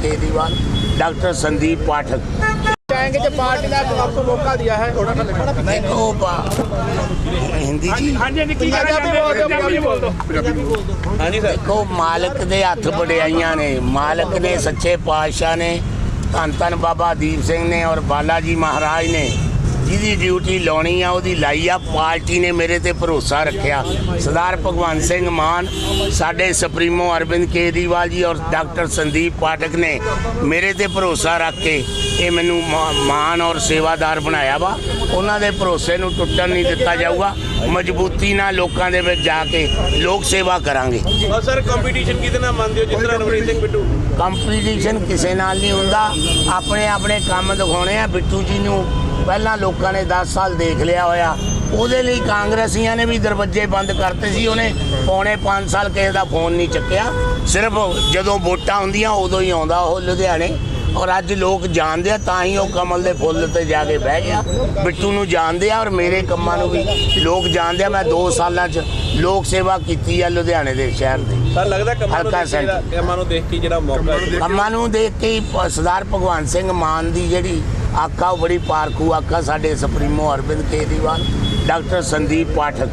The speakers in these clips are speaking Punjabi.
केजरीवाल डॉक्टर संदीप पाठक चाहेंगे जब पार्टी ने आपको मौका दिया है देखो बा- हिंदी जी ਹਾਂਜੀ ਹਾਂਜੀ ਕੀ ਕਹਿਣਾ ਚਾਹੁੰਦੇ ਹੋ ਪੰਜਾਬੀ ਬੋਲ ਦਿਓ ਹਾਂਜੀ सर ਦੇਖੋ ਮਾਲਕ ਦੇ ਹੱਥ ਵਡਿਆਈਆਂ ਨੇ ਮਾਲਕ ਨੇ ਸੱਚੇ ਪਾਤਸ਼ਾਹ ਨੇ ਧੰਨ ਧੰਨ ਬਾਬਾ ਦੀਪ ਸਿੰਘ ਨੇ ਔਰ ਬਾਲਾ ਜੀ ਮਹਾਰਾਜ ਨੇ ਜਿਹਦੀ ਡਿਊਟੀ ਲਾਉਣੀ ਆ ਉਹਦੀ ਲਾਈ ਆ ਪਾਰਟੀ ਨੇ ਮੇਰੇ ਤੇ ਭਰੋਸਾ ਰੱਖਿਆ। ਸਰਦਾਰ ਭਗਵੰਤ ਸਿੰਘ ਮਾਨ ਸਾਡੇ ਸੁਪਰੀਮੋ ਅਰਵਿੰਦ ਕੇਜਰੀਵਾਲ ਜੀ ਔਰ ਡਾਕਟਰ ਸੰਦੀਪ ਪਾਠਕ ਨੇ ਮੇਰੇ ਤੇ ਭਰੋਸਾ ਰੱਖ ਕੇ ਇਹ ਮੈਨੂੰ ਮਾਨ ਔਰ ਸੇਵਾਦਾਰ ਬਣਾਇਆ ਵਾ। ਉਹਨਾਂ ਦੇ ਭਰੋਸੇ ਨੂੰ ਟੁੱਟਣ ਨਹੀਂ ਦਿੱਤਾ ਜਾਊਗਾ। ਮਜ਼ਬੂਤੀ ਨਾਲ ਲੋਕਾਂ ਦੇ ਵਿੱਚ ਜਾ ਕੇ ਲੋਕ ਸੇਵਾ ਕਰਾਂਗੇ। ਸਰ ਕੰਪੀਟੀਸ਼ਨ ਕਿਤੇ ਨਾ ਮੰਨਦੇ ਹੋ? ਜਿਸ ਤਰ੍ਹਾਂ ਸਿੰਘ ਬਿੱਟੂ। ਕੰਪੀਟੀਸ਼ਨ ਕਿਸੇ ਨਾਲ ਨਹੀਂ ਹੁੰਦਾ। ਆਪਣੇ ਆਪਣੇ ਕੰਮ ਦਿਖਾਉਣੇ ਆ। ਬਿੱਟੂ ਜੀ ਨੂੰ ਪਹਿਲਾਂ ਲੋਕਾਂ ਨੇ 10 ਸਾਲ ਦੇਖ ਲਿਆ ਹੋਇਆ। ਉਹਦੇ ਲਈ ਕਾਂਗਰਸੀਆਂ ਨੇ ਵੀ ਦਰਵਾਜ਼ੇ ਬੰਦ ਕਰਤੇ ਸੀ। ਉਹਨੇ ਪੌਣੇ 5 ਸਾਲ ਕਿਸੇ ਦਾ ਫੋਨ ਨਹੀਂ ਚੱਕਿਆ। ਸਿਰਫ ਜਦੋਂ ਵੋਟਾਂ ਹੁੰਦੀਆਂ ਉਦੋਂ ਹੀ ਆਉਂਦਾ ਉਹ ਲੁਧਿਆਣੇ। ਔਰ ਅੱਜ ਲੋਕ ਜਾਣਦੇ ਆ ਤਾਂ ਹੀ ਉਹ ਕਮਲ ਦੇ ਫੁੱਲ ਤੇ ਜਾ ਕੇ ਬਹਿ ਗਿਆ। ਬਿੱਟੂ ਨੂੰ ਜਾਣਦੇ ਆ ਔਰ ਮੇਰੇ ਕੰਮਾਂ ਨੂੰ ਵੀ ਲੋਕ ਜਾਣਦੇ ਆ। ਮੈਂ 2 ਸਾਲਾਂ 'ਚ ਲੋਕ ਸੇਵਾ ਕੀਤੀ ਆ ਲੁਧਿਆਣੇ ਦੇ ਸ਼ਹਿਰ ਦੀ। ਸਰ ਲੱਗਦਾ ਕੰਮਾਂ ਨੂੰ ਦੇਖ ਕੇ ਜਿਹੜਾ- ਮੌਕਾ ਕੰਮਾਂ ਨੂੰ ਦੇਖ ਕੇ ਸਰਦਾਰ ਭਗਵੰਤ ਸਿੰਘ ਮਾਨ ਦੀ ਜਿਹੜੀ ਆਕਾ ਉਹ ਬੜੀ ਪਾਰਖੂ ਆਕਾ ਸਾਡੇ ਸੁਪਰੀਮੋ ਅਰਵਿੰਦ ਕੇਜਰੀਵਾਲ ਡਾਕਟਰ ਸੰਦੀਪ ਪਾਠਕ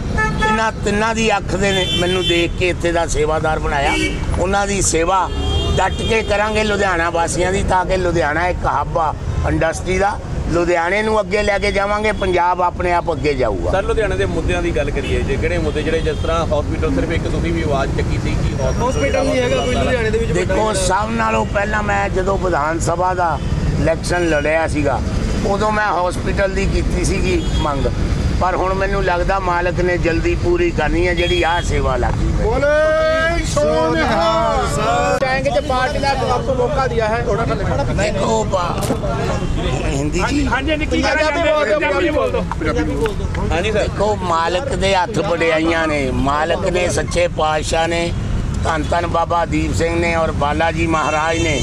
ਇਹਨਾਂ ਤਿੰਨਾਂ ਦੀ ਅੱਖ ਦੇ ਨੇ ਮੈਨੂੰ ਦੇਖ ਕੇ ਇੱਥੇ ਦਾ ਸੇਵਾਦਾਰ ਬਣਾਇਆ ਉਹਨਾਂ ਦੀ ਸੇਵਾ ਡਟ ਕੇ ਕਰਾਂਗੇ ਲੁਧਿਆਣਾ ਵਾਸੀਆਂ ਦੀ ਤਾਂ ਕਿ ਲੁਧਿਆਣਾ ਇੱਕ ਹੱਬ ਆ ਇੰਡਸਟਰੀ ਦਾ ਲੁਧਿਆਣੇ ਨੂੰ ਅੱਗੇ ਲੈ ਕੇ ਜਾਵਾਂਗੇ ਪੰਜਾਬ ਆਪਣੇ ਆਪ ਅੱਗੇ ਜਾਊਗਾ ਸਰ ਲੁਧਿਆਣੇ ਦੇ ਮੁੱਦਿਆਂ ਦੀ ਗੱਲ ਕਰੀਏ ਜੇ ਕਿਹੜੇ ਮੁੱਦੇ ਜਿਹੜੇ ਜਿਸ ਤਰ੍ਹਾਂ ਹਸਪੀਟਲ ਸਿਰਫ ਇੱਕ ਤੁਸੀਂ ਵੀ ਆਵਾਜ਼ ਚੱਕੀ ਸੀ ਕਿ ਹਸਪੀਟਲ ਨਹੀਂ ਹੈਗਾ ਕੋਈ ਲੁਧਿਆਣੇ ਦੇ ਵਿੱਚ ਦੇਖੋ ਸਭ ਨਾਲੋਂ ਪਹਿਲਾਂ ਮੈਂ ਜਦੋਂ ਵਿਧਾਨ ਸਭਾ ਦਾ ਇਲੈਕਸ਼ਨ ਲੜਿਆ ਸੀਗਾ ਉਦੋਂ ਮੈਂ ਹਸਪੀਟਲ ਦੀ ਕੀਤੀ ਸੀਗੀ ਮੰਗ। ਪਰ ਹੁਣ ਮੈਨੂੰ ਲੱਗਦਾ ਮਾਲਕ ਨੇ ਜਲਦੀ ਪੂਰੀ ਕਰਨੀ ਹੈ ਜਿਹੜੀ ਆਹ ਸੇਵਾ ਲੱਗੀ ਹੈ। ਦੇਖੋ ਮਾਲਕ ਦੇ ਹੱਥ ਬੜਿਆਈਆਂ ਨੇ ਮਾਲਕ ਨੇ ਸੱਚੇ ਪਾਤਸ਼ਾਹ ਨੇ ਧੰਨ ਧੰਨ ਬਾਬਾ ਦੀਪ ਸਿੰਘ ਨੇ ਔਰ ਬਾਲਾ ਜੀ ਮਹਾਰਾਜ ਨੇ।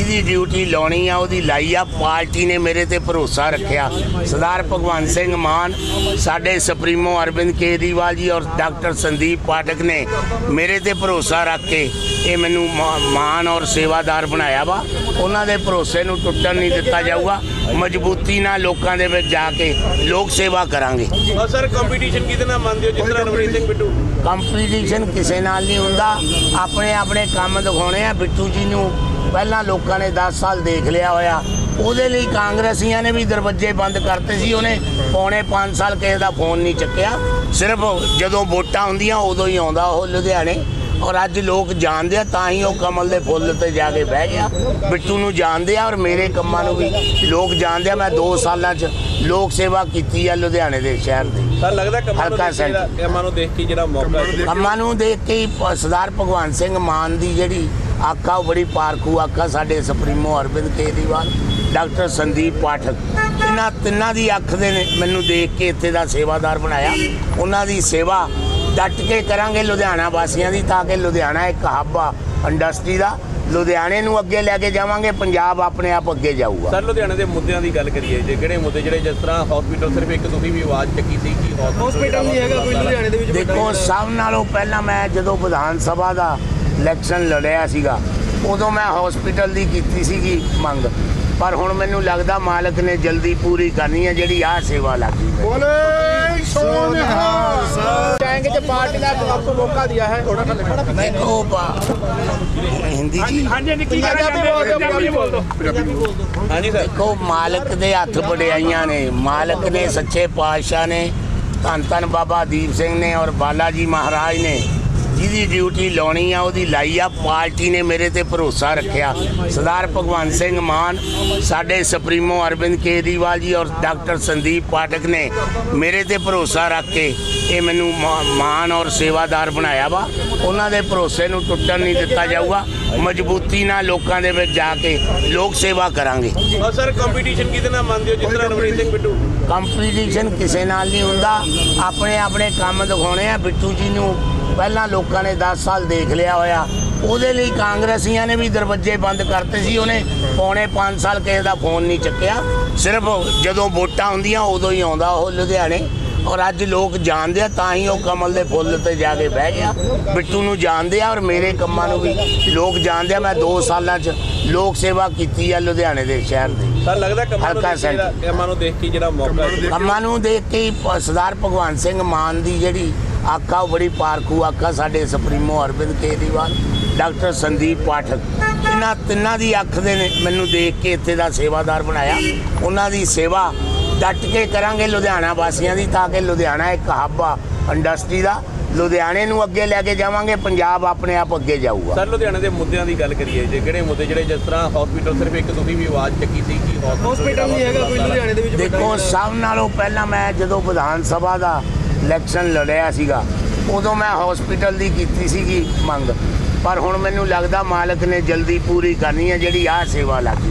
ਜਿਹਦੀ ਡਿਊਟੀ ਲਾਉਣੀ ਆ ਉਹਦੀ ਲਾਈ ਆ ਪਾਰਟੀ ਨੇ ਮੇਰੇ ਤੇ ਭਰੋਸਾ ਰੱਖਿਆ। ਸਰਦਾਰ ਭਗਵੰਤ ਸਿੰਘ ਮਾਨ ਸਾਡੇ ਸੁਪਰੀਮੋ ਅਰਵਿੰਦ ਕੇਜਰੀਵਾਲ ਜੀ ਔਰ ਡਾਕਟਰ ਸੰਦੀਪ ਪਾਠਕ ਨੇ ਮੇਰੇ ਤੇ ਭਰੋਸਾ ਰੱਖ ਕੇ ਇਹ ਮੈਨੂੰ ਮਾਨ ਔਰ ਸੇਵਾਦਾਰ ਬਣਾਇਆ ਵਾ। ਉਹਨਾਂ ਦੇ ਭਰੋਸੇ ਨੂੰ ਟੁੱਟਣ ਨਹੀਂ ਦਿੱਤਾ ਜਾਊਗਾ। ਮਜ਼ਬੂਤੀ ਨਾਲ ਲੋਕਾਂ ਦੇ ਵਿੱਚ ਜਾ ਕੇ ਲੋਕ ਸੇਵਾ ਕਰਾਂਗੇ। ਸਰ ਕੰਪੀਟੀਸ਼ਨ ਕਿਤੇ ਨਾ ਮੰਨਦੇ ਹੋ? ਜਿਸ ਤਰ੍ਹਾਂ ਸਿੰਘ ਬਿੱਟੂ। ਕੰਪੀਟੀਸ਼ਨ ਕਿਸੇ ਨਾਲ ਨਹੀਂ ਹੁੰਦਾ। ਆਪਣੇ ਆਪਣੇ ਕੰਮ ਦਿਖਾਉਣੇ ਆ। ਬਿੱਟੂ ਜੀ ਨੂੰ ਪਹਿਲਾਂ ਲੋਕਾਂ ਨੇ 10 ਸਾਲ ਦੇਖ ਲਿਆ ਹੋਇਆ। ਉਹਦੇ ਲਈ ਕਾਂਗਰਸੀਆਂ ਨੇ ਵੀ ਦਰਵਾਜ਼ੇ ਬੰਦ ਕਰਤੇ ਸੀ। ਉਹਨੇ ਪੌਣੇ 5 ਸਾਲ ਕਿਸੇ ਦਾ ਫੋਨ ਨਹੀਂ ਚੱਕਿਆ। ਸਿਰਫ ਜਦੋਂ ਵੋਟਾਂ ਹੁੰਦੀਆਂ ਉਦੋਂ ਹੀ ਆਉਂਦਾ ਉਹ ਲੁਧਿਆਣੇ। ਔਰ ਅੱਜ ਲੋਕ ਜਾਣਦੇ ਆ ਤਾਂ ਹੀ ਉਹ ਕਮਲ ਦੇ ਫੁੱਲ ਤੇ ਜਾ ਕੇ ਬਹਿ ਗਿਆ। ਬਿੱਟੂ ਨੂੰ ਜਾਣਦੇ ਆ ਔਰ ਮੇਰੇ ਕੰਮਾਂ ਨੂੰ ਵੀ ਲੋਕ ਜਾਣਦੇ ਆ। ਮੈਂ 2 ਸਾਲਾਂ 'ਚ ਲੋਕ ਸੇਵਾ ਕੀਤੀ ਆ ਲੁਧਿਆਣੇ ਦੇ ਸ਼ਹਿਰ ਦੀ। ਸਰ ਲੱਗਦਾ ਕੰਮਾਂ ਨੂੰ ਦੇਖ ਕੇ ਜਿਹੜਾ- ਮੌਕਾ ਕੰਮਾਂ ਨੂੰ ਦੇਖ ਕੇ ਸਰਦਾਰ ਭਗਵੰਤ ਸਿੰਘ ਮਾਨ ਦੀ ਜਿਹੜੀ ਆਕਾ ਉਹ ਬੜੀ ਪਾਰਖੂ ਆਕਾ ਸਾਡੇ ਸੁਪਰੀਮੋ ਅਰਵਿੰਦ ਕੇਜਰੀਵਾਲ ਡਾਕਟਰ ਸੰਦੀਪ ਪਾਠਕ। ਇਹਨਾਂ ਤਿੰਨਾਂ ਦੀ ਅੱਖ ਦੇ ਨੇ ਮੈਨੂੰ ਦੇਖ ਕੇ ਇੱਥੇ ਦਾ ਸੇਵਾਦਾਰ ਬਣਾਇਆ। ਉਹਨਾਂ ਦੀ ਸੇਵਾ ਡਟ ਕੇ ਕਰਾਂਗੇ ਲੁਧਿਆਣਾ ਵਾਸੀਆਂ ਦੀ ਤਾਂ ਕਿ ਲੁਧਿਆਣਾ ਇੱਕ ਹੱਬ ਆ ਇੰਡਸਟਰੀ ਦਾ। ਲੁਧਿਆਣੇ ਨੂੰ ਅੱਗੇ ਲੈ ਕੇ ਜਾਵਾਂਗੇ ਪੰਜਾਬ ਆਪਣੇ ਆਪ ਅੱਗੇ ਜਾਊਗਾ। ਸਰ ਲੁਧਿਆਣੇ ਦੇ ਮੁੱਦਿਆਂ ਦੀ ਗੱਲ ਕਰੀਏ ਜੇ ਕਿਹੜੇ ਮੁੱਦੇ ਜਿਹੜੇ ਜਿਸ ਤਰ੍ਹਾਂ ਹਸਪੀਟਲ ਸਿਰਫ ਇੱਕ ਤੁਸੀਂ ਵੀ ਆਵਾਜ਼ ਚੱਕੀ ਸੀ ਕਿ ਹਸਪੀਟਲ ਨਹੀਂ ਹੈਗਾ ਕੋਈ ਲੁਧਿਆਣੇ ਦੇ ਵਿੱਚ ਦੇਖੋ ਸਭ ਨਾਲੋਂ ਪਹਿਲਾਂ ਮੈਂ ਜਦੋਂ ਵਿਧਾਨ ਸਭਾ ਦਾ ਇਲੈਕਸ਼ਨ ਲੜਿਆ ਸੀਗਾ। ਉਦੋਂ ਮੈਂ ਹਸਪੀਟਲ ਦੀ ਕੀਤੀ ਸੀਗੀ ਮੰਗ। ਪਰ ਹੁਣ ਮੈਨੂੰ ਲੱਗਦਾ ਮਾਲਕ ਨੇ ਜਲਦੀ ਪੂਰੀ ਕਰਨੀ ਹੈ ਜਿਹੜੀ ਆਹ ਸੇਵਾ ਲੱਗੀ ਬੋਲੇ ਸੋਨਿਹਾਰ ਮਾਲਕ ਦੇ ਹੱਥ ਵਡਿਆਈਆਂ ਨੇ। ਮਾਲਕ ਨੇ ਸੱਚੇ ਪਾਤਸ਼ਾਹ ਨੇ ਧੰਨ ਧੰਨ ਬਾਬਾ ਦੀਪ ਸਿੰਘ ਨੇ ਔਰ ਬਾਲਾ ਜੀ ਮਹਾਰਾਜ ਨੇ। ਜਿਹਦੀ ਡਿਊਟੀ ਲਾਉਣੀ ਆ ਉਹਦੀ ਲਾਈ ਆ ਪਾਰਟੀ ਨੇ ਮੇਰੇ ਤੇ ਭਰੋਸਾ ਰੱਖਿਆ। ਸਰਦਾਰ ਭਗਵੰਤ ਸਿੰਘ ਮਾਨ ਸਾਡੇ ਸੁਪਰੀਮੋ ਅਰਵਿੰਦ ਕੇਜਰੀਵਾਲ ਜੀ ਔਰ ਡਾਕਟਰ ਸੰਦੀਪ ਪਾਠਕ ਨੇ ਮੇਰੇ ਤੇ ਭਰੋਸਾ ਰੱਖ ਕੇ ਇਹ ਮੈਨੂੰ ਮਾਨ ਔਰ ਸੇਵਾਦਾਰ ਬਣਾਇਆ ਵਾ। ਉਹਨਾਂ ਦੇ ਭਰੋਸੇ ਨੂੰ ਟੁੱਟਣ ਨਹੀਂ ਦਿੱਤਾ ਜਾਊਗਾ। ਮਜ਼ਬੂਤੀ ਨਾਲ ਲੋਕਾਂ ਦੇ ਵਿੱਚ ਜਾ ਕੇ ਲੋਕ ਸੇਵਾ ਕਰਾਂਗੇ। ਸਰ ਕੰਪੀਟੀਸ਼ਨ ਕਿਤੇ ਨਾ ਮੰਨਦੇ ਹੋ? ਜਿਸ ਤਰ੍ਹਾਂ ਸਿੰਘ ਬਿੱਟੂ। ਕੰਪੀਟੀਸ਼ਨ ਕਿਸੇ ਨਾਲ ਨਹੀਂ ਹੁੰਦਾ। ਆਪਣੇ ਆਪਣੇ ਕੰਮ ਦਿਖਾਉਣੇ ਆ। ਬਿੱਟੂ ਜੀ ਨੂੰ ਪਹਿਲਾਂ ਲੋਕਾਂ ਨੇ 10 ਸਾਲ ਦੇਖ ਲਿਆ ਹੋਇਆ। ਉਹਦੇ ਲਈ ਕਾਂਗਰਸੀਆਂ ਨੇ ਵੀ ਦਰਵਾਜ਼ੇ ਬੰਦ ਕਰਤੇ ਸੀ। ਉਹਨੇ ਪੌਣੇ 5 ਸਾਲ ਕਿਸੇ ਦਾ ਫੋਨ ਨਹੀਂ ਚੱਕਿਆ। ਸਿਰਫ ਜਦੋਂ ਵੋਟਾਂ ਹੁੰਦੀਆਂ ਉਦੋਂ ਹੀ ਆਉਂਦਾ ਉਹ ਲੁਧਿਆਣੇ। ਔਰ ਅੱਜ ਲੋਕ ਜਾਣਦੇ ਆ ਤਾਂ ਹੀ ਉਹ ਕਮਲ ਦੇ ਫੁੱਲ ਤੇ ਜਾ ਕੇ ਬਹਿ ਗਿਆ। ਬਿੱਟੂ ਨੂੰ ਜਾਣਦੇ ਆ ਔਰ ਮੇਰੇ ਕੰਮਾਂ ਨੂੰ ਵੀ ਲੋਕ ਜਾਣਦੇ ਆ। ਮੈਂ 2 ਸਾਲਾਂ 'ਚ ਲੋਕ ਸੇਵਾ ਕੀਤੀ ਆ ਲੁਧਿਆਣੇ ਦੇ ਸ਼ਹਿਰ ਦੀ। ਸਰ ਲੱਗਦਾ ਕੰਮਾਂ ਨੂੰ ਦੇਖ ਕੇ ਜਿਹੜਾ- ਕੰਮਾਂ ਨੂੰ ਦੇਖ ਕੇ ਜਿਹੜਾ ਮੌਕਾ ਕੰਮਾਂ ਨੂੰ ਦੇਖ ਕੇ ਸਰਦਾਰ ਭਗਵੰਤ ਸਿੰਘ ਮਾਨ ਦੀ ਜਿਹੜੀ ਆਕਾ ਉਹ ਬੜੀ ਪਾਰਖੂ ਆਕਾ ਸਾਡੇ ਸੁਪਰੀਮੋ ਅਰਵਿੰਦ ਕੇਜਰੀਵਾਲ ਡਾਕਟਰ ਸੰਦੀਪ ਪਾਠਕ। ਇਹਨਾਂ ਤਿੰਨਾਂ ਦੀ ਅੱਖ ਦੇ ਨੇ ਮੈਨੂੰ ਦੇਖ ਕੇ ਇੱਥੇ ਦਾ ਸੇਵਾਦਾਰ ਬਣਾਇਆ। ਉਹਨਾਂ ਦੀ ਸੇਵਾ ਡਟ ਕੇ ਕਰਾਂਗੇ ਲੁਧਿਆਣਾ ਵਾਸੀਆਂ ਦੀ ਤਾਂ ਕਿ ਲੁਧਿਆਣਾ ਇੱਕ ਹੱਬ ਆ ਇੰਡਸਟਰੀ ਦਾ। ਲੁਧਿਆਣੇ ਨੂੰ ਅੱਗੇ ਲੈ ਕੇ ਜਾਵਾਂਗੇ ਪੰਜਾਬ ਆਪਣੇ ਆਪ ਅੱਗੇ ਜਾਊਗਾ। ਸਰ ਲੁਧਿਆਣੇ ਦੇ ਮੁੱਦਿਆਂ ਦੀ ਗੱਲ ਕਰੀਏ ਜੇ ਕਿਹੜੇ ਮੁੱਦੇ ਜਿਹੜੇ ਜਿਸ ਤਰ੍ਹਾਂ ਹਸਪੀਟਲ ਸਿਰਫ ਇੱਕ ਤੁਸੀਂ ਵੀ ਆਵਾਜ਼ ਚੱਕੀ ਸੀ ਕਿ ਹਸਪੀਟਲ ਨਹੀਂ ਹੈਗਾ ਕੋਈ ਲੁਧਿਆਣੇ ਦੇ ਵਿੱਚ ਦੇਖੋ ਸਭ ਨਾਲੋਂ ਪਹਿਲਾਂ ਮੈਂ ਜਦੋਂ ਵਿਧਾਨ ਸਭਾ ਦਾ ਇਲੈਕਸ਼ਨ ਲੜਿਆ ਸੀਗਾ ਉਦੋਂ ਮੈਂ ਹਸਪੀਟਲ ਦੀ ਕੀਤੀ ਸੀਗੀ ਮੰਗ। ਪਰ ਹੁਣ ਮੈਨੂੰ ਲੱਗਦਾ ਮਾਲਕ ਨੇ ਜਲਦੀ ਪੂਰੀ ਕਰਨੀ ਹੈ ਜਿਹੜੀ ਆਹ ਸੇਵਾ ਲੱਗੀ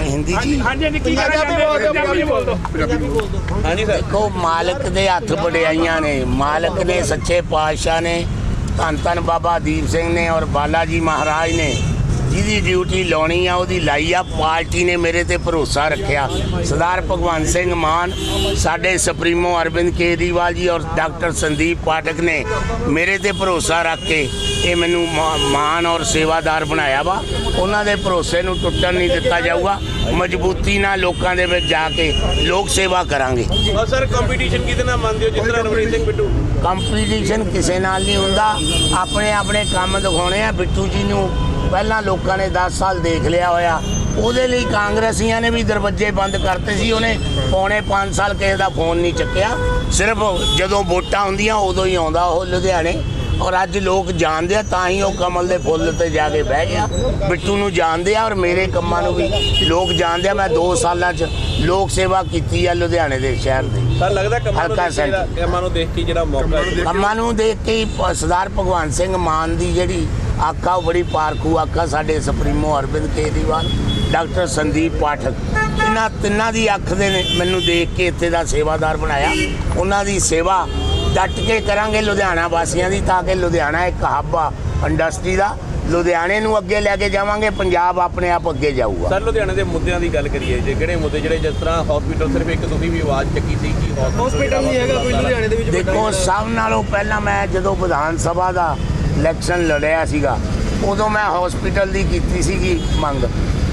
ਹਿੰਦੀ ਜੀ। ਦੇਖੋ ਮਾਲਕ ਦੇ ਹੱਥ ਬੜਿਆਈਆਂ ਨੇ ਮਾਲਕ ਨੇ ਸੱਚੇ ਪਾਤਸ਼ਾਹ ਨੇ ਧੰਨ ਧੰਨ ਬਾਬਾ ਦੀਪ ਸਿੰਘ ਨੇ ਔਰ ਬਾਲਾ ਜੀ ਮਹਾਰਾਜ ਨੇ। ਜਿਹਦੀ ਡਿਊਟੀ ਲਾਉਣੀ ਆ ਉਹਦੀ ਲਾਈ ਆ ਪਾਰਟੀ ਨੇ ਮੇਰੇ ਤੇ ਭਰੋਸਾ ਰੱਖਿਆ। ਸਰਦਾਰ ਭਗਵੰਤ ਸਿੰਘ ਮਾਨ ਸਾਡੇ ਸੁਪਰੀਮੋ ਅਰਵਿੰਦ ਕੇਜਰੀਵਾਲ ਜੀ ਔਰ ਡਾਕਟਰ ਸੰਦੀਪ ਪਾਠਕ ਨੇ ਮੇਰੇ ਤੇ ਭਰੋਸਾ ਰੱਖ ਕੇ ਇਹ ਮੈਨੂੰ ਮਾ- ਮਾਣ ਔਰ ਸੇਵਾਦਾਰ ਬਣਾਇਆ ਵਾ। ਉਹਨਾਂ ਦੇ ਭਰੋਸੇ ਨੂੰ ਟੁੱਟਣ ਨਹੀਂ ਦਿੱਤਾ ਜਾਊਗਾ। ਮਜ਼ਬੂਤੀ ਨਾਲ ਲੋਕਾਂ ਦੇ ਵਿੱਚ ਜਾ ਕੇ ਲੋਕ ਸੇਵਾ ਕਰਾਂਗੇ। ਸਰ ਕੰਪੀਟੀਸ਼ਨ ਕਿਹਦੇ ਨਾਲ ਮੰਨਦੇ ਹੋ? ਜਿਸ ਤਰ੍ਹਾਂ ਰਵਨੀਤ ਸਿੰਘ ਬਿੱਟੂ। ਕੰਪੀਟੀਸ਼ਨ ਕਿਸੇ ਨਾਲ ਨਹੀਂ ਹੁੰਦਾ। ਆਪਣੇ ਆਪਣੇ ਕੰਮ ਦਿਖਾਉਣੇ ਆ। ਬਿੱਟੂ ਜੀ ਨੂੰ ਪਹਿਲਾਂ ਲੋਕਾਂ ਨੇ 10 ਸਾਲ ਦੇਖ ਲਿਆ ਹੋਇਆ। ਉਹਦੇ ਲਈ ਕਾਂਗਰਸੀਆਂ ਨੇ ਵੀ ਦਰਵਾਜ਼ੇ ਬੰਦ ਕਰਤੇ ਸੀ ਉਹਨੇ ਪੌਣੇ 5 ਸਾਲ ਕਿਸੇ ਦਾ ਫੋਨ ਨਹੀਂ ਚੱਕਿਆ। ਸਿਰਫ ਜਦੋਂ ਵੋਟਾਂ ਹੁੰਦੀਆਂ ਉਦੋਂ ਹੀ ਆਉਂਦਾ ਉਹ ਲੁਧਿਆਣੇ। ਔਰ ਅੱਜ ਲੋਕ ਜਾਣਦੇ ਆ ਤਾਂ ਹੀ ਉਹ ਕਮਲ ਦੇ ਫੁੱਲ ਤੇ ਜਾ ਕੇ ਬਹਿ ਗਿਆ। ਬਿੱਟੂ ਨੂੰ ਜਾਣਦੇ ਆ ਔਰ ਮੇਰੇ ਕੰਮਾਂ ਨੂੰ ਵੀ ਲੋਕ ਜਾਣਦੇ ਆ। ਮੈਂ 2 ਸਾਲਾਂ 'ਚ ਲੋਕ ਸੇਵਾ ਕੀਤੀ ਆ ਲੁਧਿਆਣੇ ਦੇ ਸ਼ਹਿਰ ਦੀ। ਸਰ ਲੱਗਦਾ ਕੰਮਾਂ ਨੂੰ ਦੇਖ ਕੇ ਜਿਹੜਾ- ਮੌਕਾ ਕੰਮਾਂ ਨੂੰ ਦੇਖ ਕੇ ਸਰਦਾਰ ਭਗਵੰਤ ਸਿੰਘ ਮਾਨ ਦੀ ਜਿਹੜੀ ਆਕਾ ਉਹ ਬੜੀ ਪਾਰਖੂ ਆਕਾ ਸਾਡੇ ਸੁਪਰੀਮੋ ਅਰਵਿੰਦ ਕੇਜਰੀਵਾਲ ਡਾਕਟਰ ਸੰਦੀਪ ਪਾਠਕ। ਇਹਨਾਂ ਤਿੰਨਾਂ ਦੀ ਅੱਖ ਦੇ ਨੇ ਮੈਨੂੰ ਦੇਖ ਕੇ ਇੱਥੇ ਦਾ ਸੇਵਾਦਾਰ ਬਣਾਇਆ। ਉਹਨਾਂ ਦੀ ਸੇਵਾ ਡਟ ਕੇ ਕਰਾਂਗੇ ਲੁਧਿਆਣਾ ਵਾਸੀਆਂ ਦੀ ਤਾਂ ਕਿ ਲੁਧਿਆਣਾ ਇੱਕ ਹੱਬ ਆ ਇੰਡਸਟਰੀ ਦਾ। ਲੁਧਿਆਣੇ ਨੂੰ ਅੱਗੇ ਲੈ ਕੇ ਜਾਵਾਂਗੇ ਪੰਜਾਬ ਆਪਣੇ ਆਪ ਅੱਗੇ ਜਾਊਗਾ। ਸਰ ਲੁਧਿਆਣੇ ਦੇ ਮੁੱਦਿਆਂ ਦੀ ਗੱਲ ਕਰੀਏ ਜੇ ਕਿਹੜੇ ਮੁੱਦੇ ਜਿਹੜੇ ਜਿਸ ਤਰ੍ਹਾਂ ਹਸਪੀਟਲ ਸਿਰਫ ਇੱਕ ਤੁਸੀਂ ਵੀ ਆਵਾਜ਼ ਚੱਕੀ ਸੀ ਕਿ ਹਸਪੀਟਲ ਨਹੀਂ ਹੈਗਾ ਕੋਈ ਲੁਧਿਆਣੇ ਦੇ ਵਿੱਚ ਦੇਖੋ ਸਭ ਨਾਲੋਂ ਪਹਿਲਾਂ ਮੈਂ ਜਦੋਂ ਵਿਧਾਨ ਸਭਾ ਦਾ ਇਲੈਕਸ਼ਨ ਲੜਿਆ ਸੀਗਾ। ਉਦੋਂ ਮੈਂ ਹਸਪੀਟਲ ਦੀ ਕੀਤੀ ਸੀਗੀ ਮੰਗ।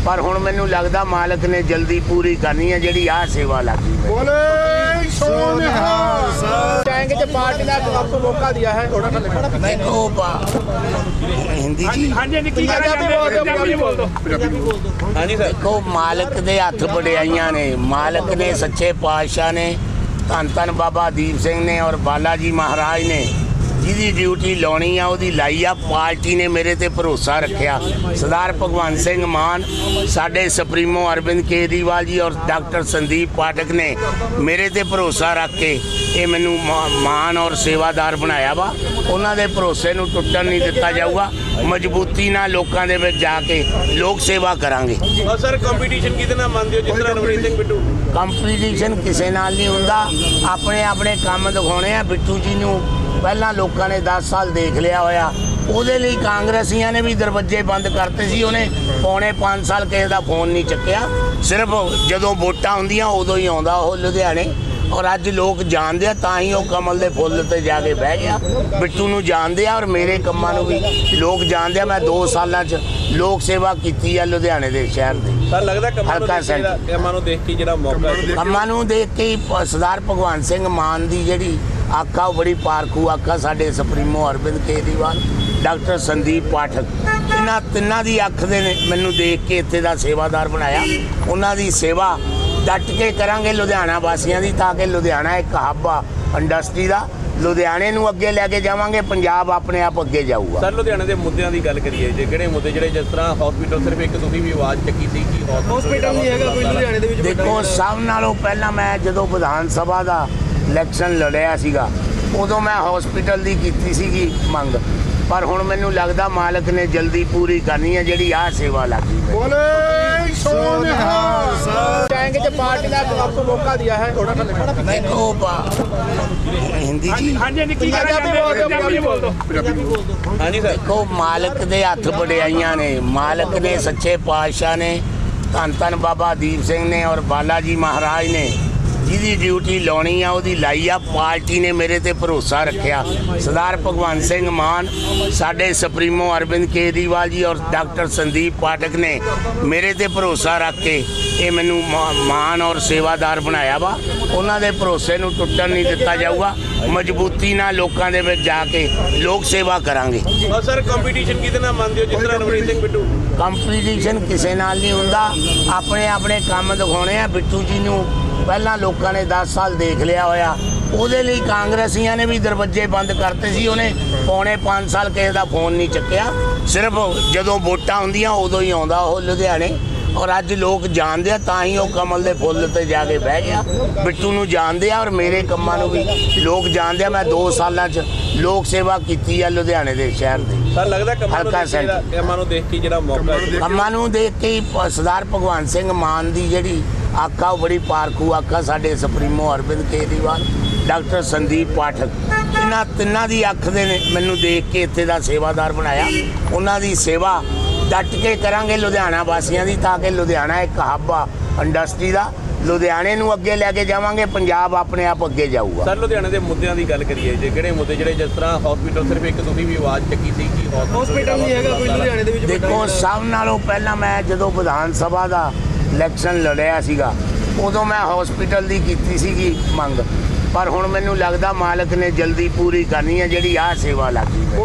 ਪਰ ਹੁਣ ਮੈਨੂੰ ਲੱਗਦਾ ਮਾਲਕ ਨੇ ਜਲਦੀ ਪੂਰੀ ਕਰਨੀ ਹੈ ਜਿਹੜੀ ਆਹ ਸੇਵਾ ਲੱਗੀ ਬੋਲ ਦੋ ਹਾਂਜੀ ਮਾਲਕ ਦੇ ਹੱਥ ਵਡਿਆਈਆਂ ਨੇ। ਮਾਲਕ ਨੇ ਸੱਚੇ ਪਾਤਸ਼ਾਹ ਨੇ। ਧੰਨ ਧੰਨ ਬਾਬਾ ਦੀਪ ਸਿੰਘ ਨੇ ਔਰ ਬਾਲਾ ਜੀ ਮਹਾਰਾਜ ਨੇ। ਜਿਹਦੀ ਡਿਊਟੀ ਲਾਉਣੀ ਆ ਉਹਦੀ ਲਾਈ ਆ। ਪਾਰਟੀ ਨੇ ਮੇਰੇ ਤੇ ਭਰੋਸਾ ਰੱਖਿਆ। ਸਰਦਾਰ ਭਗਵੰਤ ਸਿੰਘ ਮਾਨ ਸਾਡੇ ਸੁਪਰੀਮੋ ਅਰਵਿੰਦ ਕੇਜਰੀਵਾਲ ਜੀ ਔਰ ਡਾਕਟਰ ਸੰਦੀਪ ਪਾਠਕ ਨੇ ਮੇਰੇ ਤੇ ਭਰੋਸਾ ਰੱਖ ਕੇ ਇਹ ਮੈਨੂੰ ਮਾ- ਮਾਣ ਔਰ ਸੇਵਾਦਾਰ ਬਣਾਇਆ ਵਾ। ਉਹਨਾਂ ਦੇ ਭਰੋਸੇ ਨੂੰ ਟੁੱਟਣ ਨਹੀਂ ਦਿੱਤਾ ਜਾਊਗਾ। ਮਜ਼ਬੂਤੀ ਨਾਲ ਲੋਕਾਂ ਦੇ ਵਿੱਚ ਜਾ ਕੇ ਲੋਕ ਸੇਵਾ ਕਰਾਂਗੇ। ਸਰ ਕੰਪੀਟੀਸ਼ਨ ਕਿਹਦੇ ਨਾਲ ਮੰਨਦੇ ਹੋ? ਜਿਸ ਤਰ੍ਹਾਂ ਰਵਨੀਤ ਸਿੰਘ ਬਿੱਟੂ। ਕੰਪੀਟੀਸ਼ਨ ਕਿਸੇ ਨਾਲ ਨਹੀਂ ਹੁੰਦਾ। ਆਪਣੇ ਆਪਣੇ ਕੰਮ ਦਿਖਾਉਣੇ ਆ। ਬਿੱਟੂ ਜੀ ਨੂੰ ਪਹਿਲਾਂ ਲੋਕਾਂ ਨੇ 10 ਸਾਲ ਦੇਖ ਲਿਆ ਹੋਇਆ। ਉਹਦੇ ਲਈ ਕਾਂਗਰਸੀਆਂ ਨੇ ਵੀ ਦਰਵਾਜ਼ੇ ਬੰਦ ਕਰਤੇ ਸੀ। ਉਹਨੇ ਪੌਣੇ 5 ਸਾਲ ਕਿਸੇ ਦਾ ਫੋਨ ਨਹੀਂ ਚੱਕਿਆ। ਸਿਰਫ ਜਦੋਂ ਵੋਟਾਂ ਹੁੰਦੀਆਂ ਉਦੋਂ ਹੀ ਆਉਂਦਾ ਉਹ ਲੁਧਿਆਣੇ। ਔਰ ਅੱਜ ਲੋਕ ਜਾਣਦੇ ਆ ਤਾਂ ਹੀ ਉਹ ਕਮਲ ਦੇ ਫੁੱਲ ਤੇ ਜਾ ਕੇ ਬਹਿ ਗਿਆ। ਬਿੱਟੂ ਨੂੰ ਜਾਣਦੇ ਆ ਔਰ ਮੇਰੇ ਕੰਮਾਂ ਨੂੰ ਵੀ ਲੋਕ ਜਾਣਦੇ ਆ। ਮੈਂ 2 ਸਾਲਾਂ 'ਚ ਲੋਕ ਸੇਵਾ ਕੀਤੀ ਆ ਲੁਧਿਆਣੇ ਦੇ ਸ਼ਹਿਰ ਦੀ। ਸਰ ਲੱਗਦਾ ਕੰਮਾਂ ਨੂੰ ਦੇਖ ਕੇ ਜਿਹੜਾ- ਮੌਕਾ ਕੰਮਾਂ ਨੂੰ ਦੇਖ ਕੇ ਸਰਦਾਰ ਭਗਵੰਤ ਸਿੰਘ ਮਾਨ ਦੀ ਜਿਹੜੀ ਆਕਾ ਉਹ ਬੜੀ ਪਾਰਖੂ ਆਕਾ ਸਾਡੇ ਸੁਪਰੀਮੋ ਅਰਵਿੰਦ ਕੇਜਰੀਵਾਲ ਡਾਕਟਰ ਸੰਦੀਪ ਪਾਠਕ। ਇਹਨਾਂ ਤਿੰਨਾਂ ਦੀ ਅੱਖ ਦੇ ਨੇ ਮੈਨੂੰ ਦੇਖ ਕੇ ਇੱਥੇ ਦਾ ਸੇਵਾਦਾਰ ਬਣਾਇਆ। ਉਹਨਾਂ ਦੀ ਸੇਵਾ ਡਟ ਕੇ ਕਰਾਂਗੇ ਲੁਧਿਆਣਾ ਵਾਸੀਆਂ ਦੀ ਤਾਂ ਕਿ ਲੁਧਿਆਣਾ ਇੱਕ ਹੱਬ ਆ ਇੰਡਸਟਰੀ ਦਾ। ਲੁਧਿਆਣੇ ਨੂੰ ਅੱਗੇ ਲੈ ਕੇ ਜਾਵਾਂਗੇ ਪੰਜਾਬ ਆਪਣੇ ਆਪ ਅੱਗੇ ਜਾਊਗਾ। ਸਰ ਲੁਧਿਆਣੇ ਦੇ ਮੁੱਦਿਆਂ ਦੀ ਗੱਲ ਕਰੀਏ ਜੇ ਕਿਹੜੇ ਮੁੱਦੇ ਜਿਹੜੇ ਜਿਸ ਤਰ੍ਹਾਂ ਹਸਪੀਟਲ ਸਿਰਫ ਇੱਕ ਤੁਸੀਂ ਵੀ ਆਵਾਜ਼ ਚੱਕੀ ਸੀ ਕਿ ਹਸਪੀਟਲ ਨਹੀਂ ਹੈਗਾ ਕੋਈ ਲੁਧਿਆਣੇ ਦੇ ਵਿੱਚ ਦੇਖੋ ਸਭ ਨਾਲੋਂ ਪਹਿਲਾਂ ਮੈਂ ਜਦੋਂ ਵਿਧਾਨ ਸਭਾ ਦਾ ਇਲੈਕਸ਼ਨ ਲੜਿਆ ਸੀਗਾ ਉਦੋਂ ਮੈਂ ਹਸਪੀਟਲ ਦੀ ਕੀਤੀ ਸੀਗੀ ਮੰਗ। ਪਰ ਹੁਣ ਮੈਨੂੰ ਲੱਗਦਾ ਮਾਲਕ ਨੇ ਜਲਦੀ ਪੂਰੀ ਕਰਨੀ ਹੈ ਜਿਹੜੀ ਆਹ ਸੇਵਾ ਲੱਗੀ ਮਾਲਕ ਦੇ ਹੱਥ ਬੜਿਆਈਆਂ ਨੇ ਮਾਲਕ ਨੇ ਸੱਚੇ ਪਾਤਸ਼ਾਹ ਨੇ ਧੰਨ ਧੰਨ ਬਾਬਾ ਦੀਪ ਸਿੰਘ ਨੇ ਔਰ ਬਾਲਾ ਜੀ ਮਹਾਰਾਜ ਨੇ। ਜਿਹਦੀ ਡਿਊਟੀ ਲਾਉਣੀ ਆ ਉਹਦੀ ਲਾਈ ਆ ਪਾਰਟੀ ਨੇ ਮੇਰੇ ਤੇ ਭਰੋਸਾ ਰੱਖਿਆ। ਸਰਦਾਰ ਭਗਵੰਤ ਸਿੰਘ ਮਾਨ ਸਾਡੇ ਸੁਪਰੀਮੋ ਅਰਵਿੰਦ ਕੇਜਰੀਵਾਲ ਜੀ ਔਰ ਡਾਕਟਰ ਸੰਦੀਪ ਪਾਠਕ ਨੇ ਮੇਰੇ ਤੇ ਭਰੋਸਾ ਰੱਖ ਕੇ ਇਹ ਮੈਨੂੰ ਮਾ- ਮਾਣ ਔਰ ਸੇਵਾਦਾਰ ਬਣਾਇਆ ਵਾ। ਉਹਨਾਂ ਦੇ ਭਰੋਸੇ ਨੂੰ ਟੁੱਟਣ ਨਹੀਂ ਦਿੱਤਾ ਜਾਊਗਾ। ਮਜ਼ਬੂਤੀ ਨਾਲ ਲੋਕਾਂ ਦੇ ਵਿੱਚ ਜਾ ਕੇ ਲੋਕ ਸੇਵਾ ਕਰਾਂਗੇ। ਸਰ ਕੰਪੀਟੀਸ਼ਨ ਕਿਹਦੇ ਨਾਲ ਮੰਨਦੇ ਹੋ? ਜਿਸ ਤਰ੍ਹਾਂ ਸਿੰਘ ਬਿੱਟੂ। ਕੰਪੀਟੀਸ਼ਨ ਕਿਸੇ ਨਾਲ ਨਹੀਂ ਹੁੰਦਾ। ਆਪਣੇ ਆਪਣੇ ਕੰਮ ਦਿਖਾਉਣੇ ਆ। ਬਿੱਟੂ ਜੀ ਨੂੰ ਪਹਿਲਾਂ ਲੋਕਾਂ ਨੇ 10 ਸਾਲ ਦੇਖ ਲਿਆ ਹੋਇਆ। ਉਹਦੇ ਲਈ ਕਾਂਗਰਸੀਆਂ ਨੇ ਵੀ ਦਰਵਾਜ਼ੇ ਬੰਦ ਕਰਤੇ ਸੀ ਉਹਨੇ ਪੌਣੇ 5 ਸਾਲ ਕਿਸੇ ਦਾ ਫੋਨ ਨਹੀਂ ਚੱਕਿਆ। ਸਿਰਫ ਜਦੋਂ ਵੋਟਾਂ ਹੁੰਦੀਆਂ ਉਦੋਂ ਹੀ ਆਉਂਦਾ ਉਹ ਲੁਧਿਆਣੇ। ਔਰ ਅੱਜ ਲੋਕ ਜਾਣਦੇ ਆ ਤਾਂ ਹੀ ਉਹ ਕਮਲ ਦੇ ਫੁੱਲ ਤੇ ਜਾ ਕੇ ਬਹਿ ਗਿਆ। ਬਿੱਟੂ ਨੂੰ ਜਾਣਦੇ ਆ ਔਰ ਮੇਰੇ ਕੰਮਾਂ ਨੂੰ ਵੀ ਲੋਕ ਜਾਣਦੇ ਆ। ਮੈਂ 2 ਸਾਲਾਂ 'ਚ ਲੋਕ ਸੇਵਾ ਕੀਤੀ ਆ ਲੁਧਿਆਣੇ ਦੇ ਸ਼ਹਿਰ ਦੀ। ਸਰ ਲੱਗਦਾ ਕੰਮਾਂ ਨੂੰ ਦੇਖ ਕੇ ਜਿਹੜਾ- ਕੰਮਾਂ ਨੂੰ ਦੇਖ ਕੇ ਜਿਹੜਾ ਮੌਕਾ ਕੰਮਾਂ ਨੂੰ ਦੇਖ ਕੇ ਸਰਦਾਰ ਭਗਵੰਤ ਸਿੰਘ ਮਾਨ ਦੀ ਜਿਹੜੀ ਆਕਾ ਉਹ ਬੜੀ ਪਾਰਖੂ ਆਕਾ ਸਾਡੇ ਸੁਪਰੀਮੋ ਅਰਵਿੰਦ ਕੇਜਰੀਵਾਲ ਡਾਕਟਰ ਸੰਦੀਪ ਪਾਠਕ। ਇਹਨਾਂ ਤਿੰਨਾਂ ਦੀ ਅੱਖ ਦੇ ਨੇ ਮੈਨੂੰ ਦੇਖ ਕੇ ਇੱਥੇ ਦਾ ਸੇਵਾਦਾਰ ਬਣਾਇਆ। ਉਹਨਾਂ ਦੀ ਸੇਵਾ ਡਟ ਕੇ ਕਰਾਂਗੇ ਲੁਧਿਆਣਾ ਵਾਸੀਆਂ ਦੀ ਤਾਂ ਕਿ ਲੁਧਿਆਣਾ ਇੱਕ ਹੱਬ ਆ ਇੰਡਸਟਰੀ ਦਾ। ਲੁਧਿਆਣੇ ਨੂੰ ਅੱਗੇ ਲੈ ਕੇ ਜਾਵਾਂਗੇ ਪੰਜਾਬ ਆਪਣੇ ਆਪ ਅੱਗੇ ਜਾਊਗਾ। ਸਰ ਲੁਧਿਆਣੇ ਦੇ ਮੁੱਦਿਆਂ ਦੀ ਗੱਲ ਕਰੀਏ ਜੇ ਕਿਹੜੇ ਮੁੱਦੇ ਜਿਹੜੇ ਜਿਸ ਤਰ੍ਹਾਂ ਹਸਪੀਟਲ ਸਿਰਫ ਇੱਕ ਤੁਸੀਂ ਵੀ ਆਵਾਜ਼ ਚੱਕੀ ਸੀ ਕਿ ਹਸਪੀਟਲ ਨਹੀਂ ਹੈਗਾ ਕੋਈ ਲੁਧਿਆਣੇ ਦੇ ਵਿੱਚ ਦੇਖੋ ਸਭ ਨਾਲੋਂ ਪਹਿਲਾਂ ਮੈਂ ਜਦੋਂ ਵਿਧਾਨ ਸਭਾ ਦਾ ਇਲੈਕਸ਼ਨ ਲੜਿਆ ਸੀਗਾ। ਉਦੋਂ ਮੈਂ ਹਸਪੀਟਲ ਦੀ ਕੀਤੀ ਸੀਗੀ ਮੰਗ। ਪਰ ਹੁਣ ਮੈਨੂੰ ਲੱਗਦਾ ਮਾਲਕ ਨੇ ਜਲਦੀ ਪੂਰੀ ਕਰਨੀ ਹੈ ਜਿਹੜੀ ਆਹ ਸੇਵਾ ਲੱਗੀ ਹੈ।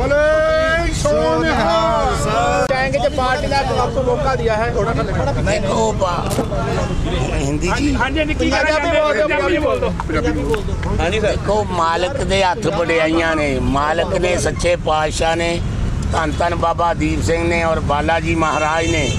ਦੇਖੋ ਮਾਲਕ ਦੇ ਹੱਥ ਵਡਿਆਈਆਂ ਨੇ ਮਾਲਕ ਨੇ ਸੱਚੇ ਪਾਤਸ਼ਾਹ ਨੇ ਧੰਨ ਧੰਨ ਬਾਬਾ ਦੀਪ ਸਿੰਘ ਨੇ ਔਰ ਬਾਲਾ ਜੀ ਮਹਾਰਾਜ ਨੇ।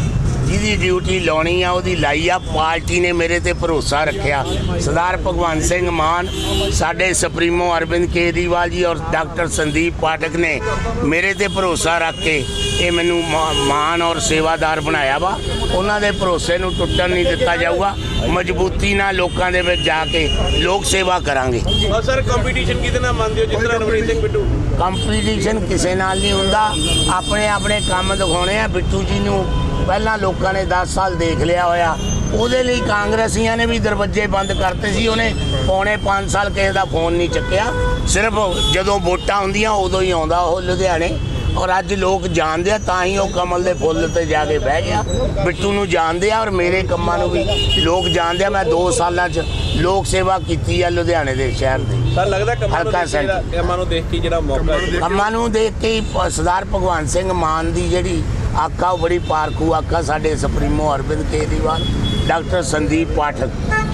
ਜਿਹਦੀ ਡਿਊਟੀ ਲਾਉਣੀ ਆ ਉਹਦੀ ਲਾਈ ਆ ਪਾਰਟੀ ਨੇ ਮੇਰੇ ਤੇ ਭਰੋਸਾ ਰੱਖਿਆ। ਸਰਦਾਰ ਭਗਵੰਤ ਸਿੰਘ ਮਾਨ ਸਾਡੇ ਸੁਪਰੀਮੋ ਅਰਵਿੰਦ ਕੇਜਰੀਵਾਲ ਜੀ ਔਰ ਡਾਕਟਰ ਸੰਦੀਪ ਪਾਠਕ ਨੇ ਮੇਰੇ ਤੇ ਭਰੋਸਾ ਰੱਖ ਕੇ ਇਹ ਮੈਨੂੰ ਮਾ- ਮਾਣ ਔਰ ਸੇਵਾਦਾਰ ਬਣਾਇਆ ਵਾ। ਉਹਨਾਂ ਦੇ ਭਰੋਸੇ ਨੂੰ ਟੁੱਟਣ ਨਹੀਂ ਦਿੱਤਾ ਜਾਊਗਾ। ਮਜ਼ਬੂਤੀ ਨਾਲ ਲੋਕਾਂ ਦੇ ਵਿੱਚ ਜਾ ਕੇ ਲੋਕ ਸੇਵਾ ਕਰਾਂਗੇ। ਸਰ ਕੰਪੀਟੀਸ਼ਨ ਕਿਹਦੇ ਨਾਲ ਮੰਨਦੇ ਹੋ? ਜਿਸ ਤਰ੍ਹਾਂ ਰਵਨੀਤ ਸਿੰਘ ਬਿੱਟੂ। ਕੰਪੀਟੀਸ਼ਨ ਕਿਸੇ ਨਾਲ ਨਹੀਂ ਹੁੰਦਾ। ਆਪਣੇ ਆਪਣੇ ਕੰਮ ਦਿਖਾਉਣੇ ਆ। ਬਿੱਟੂ ਜੀ ਨੂੰ ਪਹਿਲਾਂ ਲੋਕਾਂ ਨੇ 10 ਸਾਲ ਦੇਖ ਲਿਆ ਹੋਇਆ। ਉਹਦੇ ਲਈ ਕਾਂਗਰਸੀਆਂ ਨੇ ਵੀ ਦਰਵਾਜ਼ੇ ਬੰਦ ਕਰਤੇ ਸੀ। ਉਹਨੇ ਪੌਣੇ 5 ਸਾਲ ਕਿਸੇ ਦਾ ਫੋਨ ਨਹੀਂ ਚੱਕਿਆ। ਸਿਰਫ ਜਦੋਂ ਵੋਟਾਂ ਹੁੰਦੀਆਂ ਉਦੋਂ ਹੀ ਆਉਂਦਾ ਉਹ ਲੁਧਿਆਣੇ। ਔਰ ਅੱਜ ਲੋਕ ਜਾਣਦੇ ਆ ਤਾਂ ਹੀ ਉਹ ਕਮਲ ਦੇ ਫੁੱਲ ਤੇ ਜਾ ਕੇ ਬਹਿ ਗਿਆ। ਬਿੱਟੂ ਨੂੰ ਜਾਣਦੇ ਆ ਔਰ ਮੇਰੇ ਕੰਮਾਂ ਨੂੰ ਵੀ ਲੋਕ ਜਾਣਦੇ ਆ। ਮੈਂ 2 ਸਾਲਾਂ 'ਚ ਲੋਕ ਸੇਵਾ ਕੀਤੀ ਆ ਲੁਧਿਆਣੇ ਦੇ ਸ਼ਹਿਰ ਦੀ। ਸਰ ਲੱਗਦਾ ਕੰਮਾਂ ਨੂੰ ਹਲਕਾ ਦੇਖ ਕੇ ਜਿਹੜਾ- ਕੰਮਾਂ ਨੂੰ ਦੇਖ ਕੇ ਜਿਹੜਾ ਮੌਕਾ ਕੰਮਾਂ ਨੂੰ ਦੇਖ ਕੇ ਸਰਦਾਰ ਭਗਵੰਤ ਸਿੰਘ ਮਾਨ ਦੀ ਜਿਹੜੀ ਆਕਾ ਬੜੀ ਪਾਰਖੂ ਆਕਾ ਸਾਡੇ ਸੁਪਰੀਮੋ ਅਰਵਿੰਦ ਕੇਜਰੀਵਾਲ ਡਾਕਟਰ ਸੰਦੀਪ ਪਾਠਕ।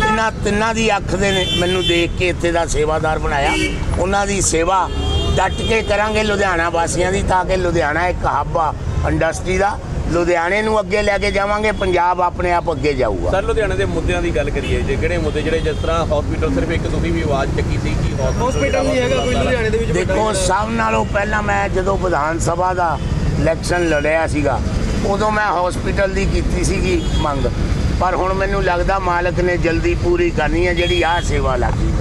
ਇਹਨਾਂ ਤਿੰਨਾਂ ਦੀ ਅੱਖ ਦੇ ਨੇ ਮੈਨੂੰ ਦੇਖ ਕੇ ਇੱਥੇ ਦਾ ਸੇਵਾਦਾਰ ਬਣਾਇਆ। ਉਹਨਾਂ ਦੀ ਸੇਵਾ ਡਟ ਕੇ ਕਰਾਂਗੇ ਲੁਧਿਆਣਾ ਵਾਸੀਆਂ ਦੀ ਤਾਂ ਕਿ ਲੁਧਿਆਣਾ ਇੱਕ ਹੱਬ ਆ ਇੰਡਸਟਰੀ ਦਾ। ਲੁਧਿਆਣੇ ਨੂੰ ਅੱਗੇ ਲੈ ਕੇ ਜਾਵਾਂਗੇ ਪੰਜਾਬ ਆਪਣੇ ਆਪ ਅੱਗੇ ਜਾਊਗਾ। ਸਰ ਲੁਧਿਆਣੇ ਦੇ ਮੁੱਦਿਆਂ ਦੀ ਗੱਲ ਕਰੀਏ ਜੇ ਕਿਹੜੇ ਮੁੱਦੇ ਜਿਹੜੇ ਜਿਸ ਤਰ੍ਹਾਂ ਹਸਪੀਟਲ ਸਿਰਫ ਇੱਕ ਤੁਸੀਂ ਵੀ ਆਵਾਜ਼ ਚੱਕੀ ਸੀ ਕਿ ਹਸਪੀਟਲ ਨਹੀਂ ਹੈਗਾ ਕੋਈ ਲੁਧਿਆਣੇ ਦੇ ਵਿੱਚ ਦੇਖੋ ਸਭ ਨਾਲੋਂ ਪਹਿਲਾਂ ਮੈਂ ਜਦੋਂ ਵਿਧਾਨ ਸਭਾ ਦਾ ਇਲੈਕਸ਼ਨ ਲੜਿਆ ਸੀਗਾ ਉਦੋਂ ਮੈਂ ਹਸਪੀਟਲ ਦੀ ਕੀਤੀ ਸੀਗੀ ਮੰਗ। ਪਰ ਹੁਣ ਮੈਨੂੰ ਲੱਗਦਾ ਮਾਲਕ ਨੇ ਜਲਦੀ ਪੂਰੀ ਕਰਨੀ ਹੈ ਜਿਹੜੀ ਆਹ ਸੇਵਾ ਲੱਗੀ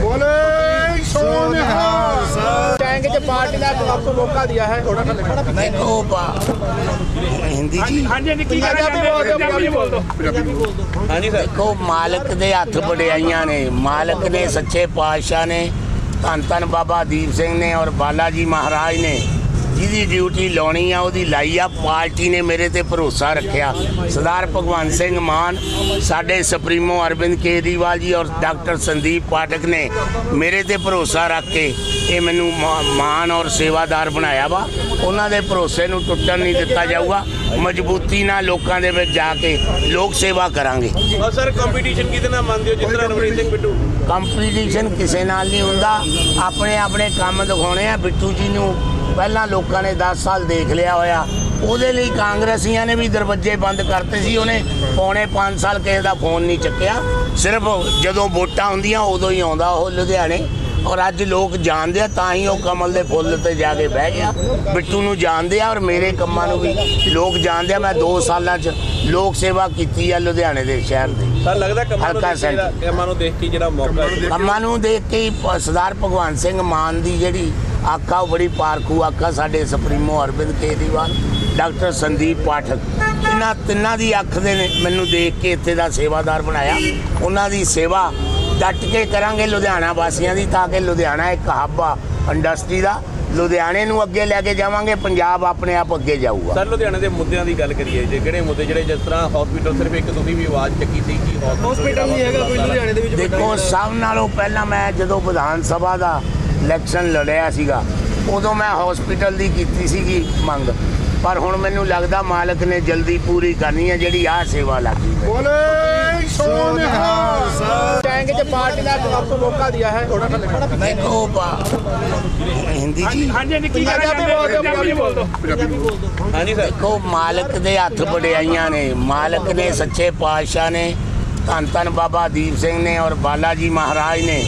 ਮਾਲਕ ਦੇ ਹੱਥ ਵਡਿਆਈਆਂ ਨੇ। ਮਾਲਕ ਨੇ ਸੱਚੇ ਪਾਤਸ਼ਾਹ ਨੇ। ਧੰਨ ਧੰਨ ਬਾਬਾ ਦੀਪ ਸਿੰਘ ਨੇ ਔਰ ਬਾਲਾ ਜੀ ਮਹਾਰਾਜ ਨੇ। ਜਿਹਦੀ ਡਿਊਟੀ ਲਾਉਣੀ ਆ ਉਹਦੀ ਲਾਈ ਆ ਪਾਰਟੀ ਨੇ ਮੇਰੇ ਤੇ ਭਰੋਸਾ ਰੱਖਿਆ। ਸਰਦਾਰ ਭਗਵੰਤ ਸਿੰਘ ਮਾਨ ਸਾਡੇ ਸੁਪਰੀਮੋ ਅਰਵਿੰਦ ਕੇਜਰੀਵਾਲ ਜੀ ਔਰ ਡਾਕਟਰ ਸੰਦੀਪ ਪਾਠਕ ਨੇ ਮੇਰੇ ਤੇ ਭਰੋਸਾ ਰੱਖ ਕੇ ਇਹ ਮੈਨੂੰ ਮਾ- ਮਾਣ ਔਰ ਸੇਵਾਦਾਰ ਬਣਾਇਆ ਵਾ। ਉਹਨਾਂ ਦੇ ਭਰੋਸੇ ਨੂੰ ਟੁੱਟਣ ਨਹੀਂ ਦਿੱਤਾ ਜਾਊਗਾ। ਮਜ਼ਬੂਤੀ ਨਾਲ ਲੋਕਾਂ ਦੇ ਵਿੱਚ ਜਾ ਕੇ ਲੋਕ ਸੇਵਾ ਕਰਾਂਗੇ। ਸਰ ਕੰਪੀਟੀਸ਼ਨ ਕਿਹਦੇ ਨਾਲ ਮੰਨਦੇ ਹੋ? ਜਿਸ ਤਰ੍ਹਾਂ ਰਵਨੀਤ ਸਿੰਘ ਬਿੱਟੂ। ਕੰਪੀਟੀਸ਼ਨ ਕਿਸੇ ਨਾਲ ਨਹੀਂ ਹੁੰਦਾ। ਆਪਣੇ ਆਪਣੇ ਕੰਮ ਦਿਖਾਉਣੇ ਆ। ਬਿੱਟੂ ਜੀ ਨੂੰ ਪਹਿਲਾਂ ਲੋਕਾਂ ਨੇ 10 ਸਾਲ ਦੇਖ ਲਿਆ ਹੋਇਆ। ਉਹਦੇ ਲਈ ਕਾਂਗਰਸੀਆਂ ਨੇ ਵੀ ਦਰਵਾਜ਼ੇ ਬੰਦ ਕਰਤੇ ਸੀ ਉਹਨੇ ਪੌਣੇ 5 ਸਾਲ ਕਿਸੇ ਦਾ ਫੋਨ ਨਹੀਂ ਚੱਕਿਆ। ਸਿਰਫ ਜਦੋਂ ਵੋਟਾਂ ਹੁੰਦੀਆਂ ਉਦੋਂ ਹੀ ਆਉਂਦਾ ਉਹ ਲੁਧਿਆਣੇ। ਔਰ ਅੱਜ ਲੋਕ ਜਾਣਦੇ ਆ ਤਾਂ ਹੀ ਉਹ ਕਮਲ ਦੇ ਫੁੱਲ ਤੇ ਜਾ ਕੇ ਬਹਿ ਗਿਆ। ਬਿੱਟੂ ਨੂੰ ਜਾਣਦੇ ਆ ਔਰ ਮੇਰੇ ਕੰਮਾਂ ਨੂੰ ਵੀ ਲੋਕ ਜਾਣਦੇ ਆ। ਮੈਂ 2 ਸਾਲਾਂ 'ਚ ਲੋਕ ਸੇਵਾ ਕੀਤੀ ਆ ਲੁਧਿਆਣੇ ਦੇ ਸ਼ਹਿਰ ਦੀ। ਸਰ ਲੱਗਦਾ ਕੰਮਾਂ ਨੂੰ ਦੇਖ ਕੇ ਜਿਹੜਾ- ਮੌਕਾ ਕੰਮਾਂ ਨੂੰ ਦੇਖ ਕੇ ਸਰਦਾਰ ਭਗਵੰਤ ਸਿੰਘ ਮਾਨ ਦੀ ਜਿਹੜੀ ਆਕਾ ਉਹ ਬੜੀ ਪਾਰਖੂ ਆਕਾ ਸਾਡੇ ਸੁਪਰੀਮੋ ਅਰਵਿੰਦ ਕੇਜਰੀਵਾਲ ਡਾਕਟਰ ਸੰਦੀਪ ਪਾਠਕ। ਇਹਨਾਂ ਤਿੰਨਾਂ ਦੀ ਅੱਖ ਦੇ ਨੇ ਮੈਨੂੰ ਦੇਖ ਕੇ ਇੱਥੇ ਦਾ ਸੇਵਾਦਾਰ ਬਣਾਇਆ। ਉਹਨਾਂ ਦੀ ਸੇਵਾ ਡਟ ਕੇ ਕਰਾਂਗੇ ਲੁਧਿਆਣਾ ਵਾਸੀਆਂ ਦੀ ਤਾਂ ਕਿ ਲੁਧਿਆਣਾ ਇੱਕ ਹੱਬ ਆ ਇੰਡਸਟਰੀ ਦਾ। ਲੁਧਿਆਣੇ ਨੂੰ ਅੱਗੇ ਲੈ ਕੇ ਜਾਵਾਂਗੇ ਪੰਜਾਬ ਆਪਣੇ ਆਪ ਅੱਗੇ ਜਾਊਗਾ। ਸਰ ਲੁਧਿਆਣੇ ਦੇ ਮੁੱਦਿਆਂ ਦੀ ਗੱਲ ਕਰੀਏ ਜੇ ਕਿਹੜੇ ਮੁੱਦੇ ਜਿਹੜੇ ਜਿਸ ਤਰ੍ਹਾਂ ਹਸਪੀਟਲ ਸਿਰਫ ਇੱਕ ਤੁਸੀਂ ਵੀ ਆਵਾਜ਼ ਚੱਕੀ ਸੀ ਕਿ ਹਸਪੀਟਲ ਨਹੀਂ ਹੈਗਾ ਕੋਈ ਲੁਧਿਆਣੇ ਦੇ ਵਿੱਚ ਦੇਖੋ ਸਭ ਨਾਲੋਂ ਪਹਿਲਾਂ ਮੈਂ ਜਦੋਂ ਵਿਧਾਨ ਸਭਾ ਦਾ ਇਲੈਕਸ਼ਨ ਲੜਿਆ ਸੀਗਾ ਉਦੋਂ ਮੈਂ ਹਸਪੀਟਲ ਦੀ ਕੀਤੀ ਸੀਗੀ ਮੰਗ ਪਰ ਹੁਣ ਮੈਨੂੰ ਲੱਗਦਾ ਮਾਲਕ ਨੇ ਜਲਦੀ ਪੂਰੀ ਕਰਨੀ ਹੈ ਜਿਹੜੀ ਆਹ ਸੇਵਾ ਲੱਗੀ ਹੈ बोले सोनिहा चाहेंगे जब पार्टी ने आपको मौका दिया है थोड़ा सा लिखना ਦੇਖੋ ਬਾ- ਹਿੰਦੀ ਜੀ हाँ जी की पंजाबी बोल दो पंजाबी बोल दो ਹਾਂਜੀ ਸਰ ਦੇਖੋ ਮਾਲਕ ਦੇ ਹੱਥ ਵਡਿਆਈਆਂ ਨੇ ਮਾਲਕ ਨੇ ਸੱਚੇ ਪਾਤਸ਼ਾਹ ਨੇ ਧੰਨ ਧੰਨ ਬਾਬਾ ਦੀਪ ਸਿੰਘ ਨੇ ਔਰ ਬਾਲਾ ਜੀ ਮਹਾਰਾਜ ਨੇ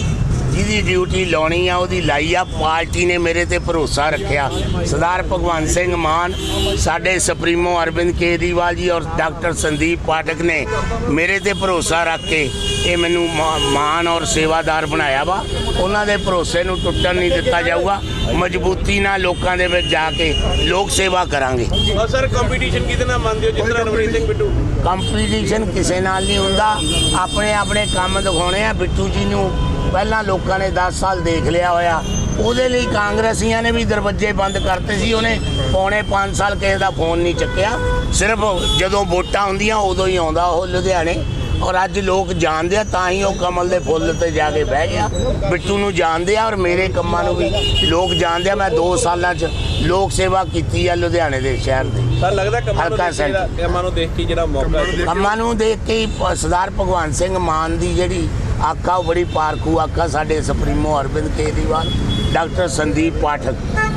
ਜਿਹਦੀ ਡਿਊਟੀ ਲਾਉਣੀ ਆ ਉਹਦੀ ਲਾਈ ਆ ਪਾਰਟੀ ਨੇ ਮੇਰੇ ਤੇ ਭਰੋਸਾ ਰੱਖਿਆ। ਸਰਦਾਰ ਭਗਵੰਤ ਸਿੰਘ ਮਾਨ ਸਾਡੇ ਸੁਪਰੀਮੋ ਅਰਵਿੰਦ ਕੇਜਰੀਵਾਲ ਜੀ ਔਰ ਡਾਕਟਰ ਸੰਦੀਪ ਪਾਠਕ ਨੇ ਮੇਰੇ ਤੇ ਭਰੋਸਾ ਰੱਖ ਕੇ ਇਹ ਮੈਨੂੰ ਮਾ- ਮਾਣ ਔਰ ਸੇਵਾਦਾਰ ਬਣਾਇਆ ਵਾ। ਉਹਨਾਂ ਦੇ ਭਰੋਸੇ ਨੂੰ ਟੁੱਟਣ ਨਹੀਂ ਦਿੱਤਾ ਜਾਊਗਾ। ਮਜ਼ਬੂਤੀ ਨਾਲ ਲੋਕਾਂ ਦੇ ਵਿੱਚ ਜਾ ਕੇ ਲੋਕ ਸੇਵਾ ਕਰਾਂਗੇ। ਸਰ ਕੰਪੀਟੀਸ਼ਨ ਕਿਹਦੇ ਨਾਲ ਮੰਨਦੇ ਹੋ? ਜਿਸ ਤਰ੍ਹਾਂ ਰਵਨੀਤ ਸਿੰਘ ਬਿੱਟੂ। ਕੰਪੀਟੀਸ਼ਨ ਕਿਸੇ ਨਾਲ ਨਹੀਂ ਹੁੰਦਾ। ਆਪਣੇ ਆਪਣੇ ਕੰਮ ਦਿਖਾਉਣੇ ਆ। ਬਿੱਟੂ ਜੀ ਨੂੰ ਪਹਿਲਾਂ ਲੋਕਾਂ ਨੇ 10 ਸਾਲ ਦੇਖ ਲਿਆ ਹੋਇਆ। ਉਹਦੇ ਲਈ ਕਾਂਗਰਸੀਆਂ ਨੇ ਵੀ ਦਰਵਾਜ਼ੇ ਬੰਦ ਕਰਤੇ ਸੀ। ਉਹਨੇ ਪੌਣੇ 5 ਸਾਲ ਕਿਸੇ ਦਾ ਫੋਨ ਨਹੀਂ ਚੱਕਿਆ। ਸਿਰਫ ਜਦੋਂ ਵੋਟਾਂ ਹੁੰਦੀਆਂ ਉਦੋਂ ਹੀ ਆਉਂਦਾ ਉਹ ਲੁਧਿਆਣੇ। ਔਰ ਅੱਜ ਲੋਕ ਜਾਣਦੇ ਆ ਤਾਂ ਹੀ ਉਹ ਕਮਲ ਦੇ ਫੁੱਲ ਤੇ ਜਾ ਕੇ ਬਹਿ ਗਿਆ। ਬਿੱਟੂ ਨੂੰ ਜਾਣਦੇ ਆ ਔਰ ਮੇਰੇ ਕੰਮਾਂ ਨੂੰ ਵੀ ਲੋਕ ਜਾਣਦੇ ਆ। ਮੈਂ 2 ਸਾਲਾਂ 'ਚ ਲੋਕ ਸੇਵਾ ਕੀਤੀ ਆ ਲੁਧਿਆਣੇ ਦੇ ਸ਼ਹਿਰ ਦੀ। ਸਰ ਲੱਗਦਾ ਕੰਮਾਂ ਨੂੰ ਦੇਖ ਕੇ ਜਿਹੜਾ- ਮੌਕਾ ਕੰਮਾਂ ਨੂੰ ਦੇਖ ਕੇ ਸਰਦਾਰ ਭਗਵਾਨ ਸਿੰਘ ਮਾਨ ਦੀ ਜਿਹੜੀ ਆਕਾ ਉਹ ਬੜੀ ਪਾਰਖੂ ਆਕਾ ਸਾਡੇ ਸੁਪਰੀਮੋ ਅਰਵਿੰਦ ਕੇਜਰੀਵਾਲ ਡਾਕਟਰ ਸੰਦੀਪ ਪਾਠਕ।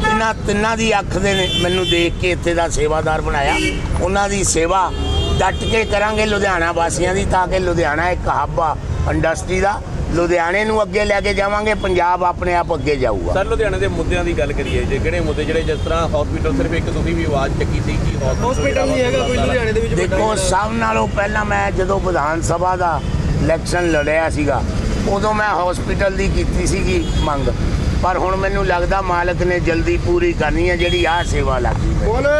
ਇਹਨਾਂ ਤਿੰਨਾਂ ਦੀ ਅੱਖ ਦੇ ਨੇ ਮੈਨੂੰ ਦੇਖ ਕੇ ਇੱਥੇ ਦਾ ਸੇਵਾਦਾਰ ਬਣਾਇਆ। ਉਹਨਾਂ ਦੀ ਸੇਵਾ ਡਟ ਕੇ ਕਰਾਂਗੇ ਲੁਧਿਆਣਾ ਵਾਸੀਆਂ ਦੀ ਤਾਂ ਕਿ ਲੁਧਿਆਣਾ ਇੱਕ ਹੱਬ ਆ ਇੰਡਸਟਰੀ ਦਾ। ਲੁਧਿਆਣੇ ਨੂੰ ਅੱਗੇ ਲੈ ਕੇ ਜਾਵਾਂਗੇ ਪੰਜਾਬ ਆਪਣੇ ਆਪ ਅੱਗੇ ਜਾਊਗਾ। ਸਰ ਲੁਧਿਆਣੇ ਦੇ ਮੁੱਦਿਆਂ ਦੀ ਗੱਲ ਕਰੀਏ ਜੇ ਕਿਹੜੇ ਮੁੱਦੇ ਜਿਹੜੇ ਜਿਸ ਤਰ੍ਹਾਂ ਹਸਪੀਟਲ ਸਿਰਫ ਇੱਕ ਤੁਸੀਂ ਵੀ ਆਵਾਜ਼ ਚੱਕੀ ਸੀ ਕਿ ਹਸਪੀਟਲ ਨਹੀਂ ਹੈਗਾ ਕੋਈ ਲੁਧਿਆਣੇ ਦੇ ਵਿੱਚ ਦੇਖੋ ਸਭ ਨਾਲੋਂ ਪਹਿਲਾਂ ਮੈਂ ਜਦੋਂ ਵਿਧਾਨ ਸਭਾ ਦਾ ਇਲੈਕਸ਼ਨ ਲੜਿਆ ਸੀਗਾ ਉਦੋਂ ਮੈਂ ਹਸਪੀਟਲ ਦੀ ਕੀਤੀ ਸੀਗੀ ਮੰਗ। ਪਰ ਹੁਣ ਮੈਨੂੰ ਲੱਗਦਾ ਮਾਲਕ ਨੇ ਜਲਦੀ ਪੂਰੀ ਕਰਨੀ ਹੈ ਜਿਹੜੀ ਆਹ ਸੇਵਾ ਲੱਗੀ ਬੋਲੇ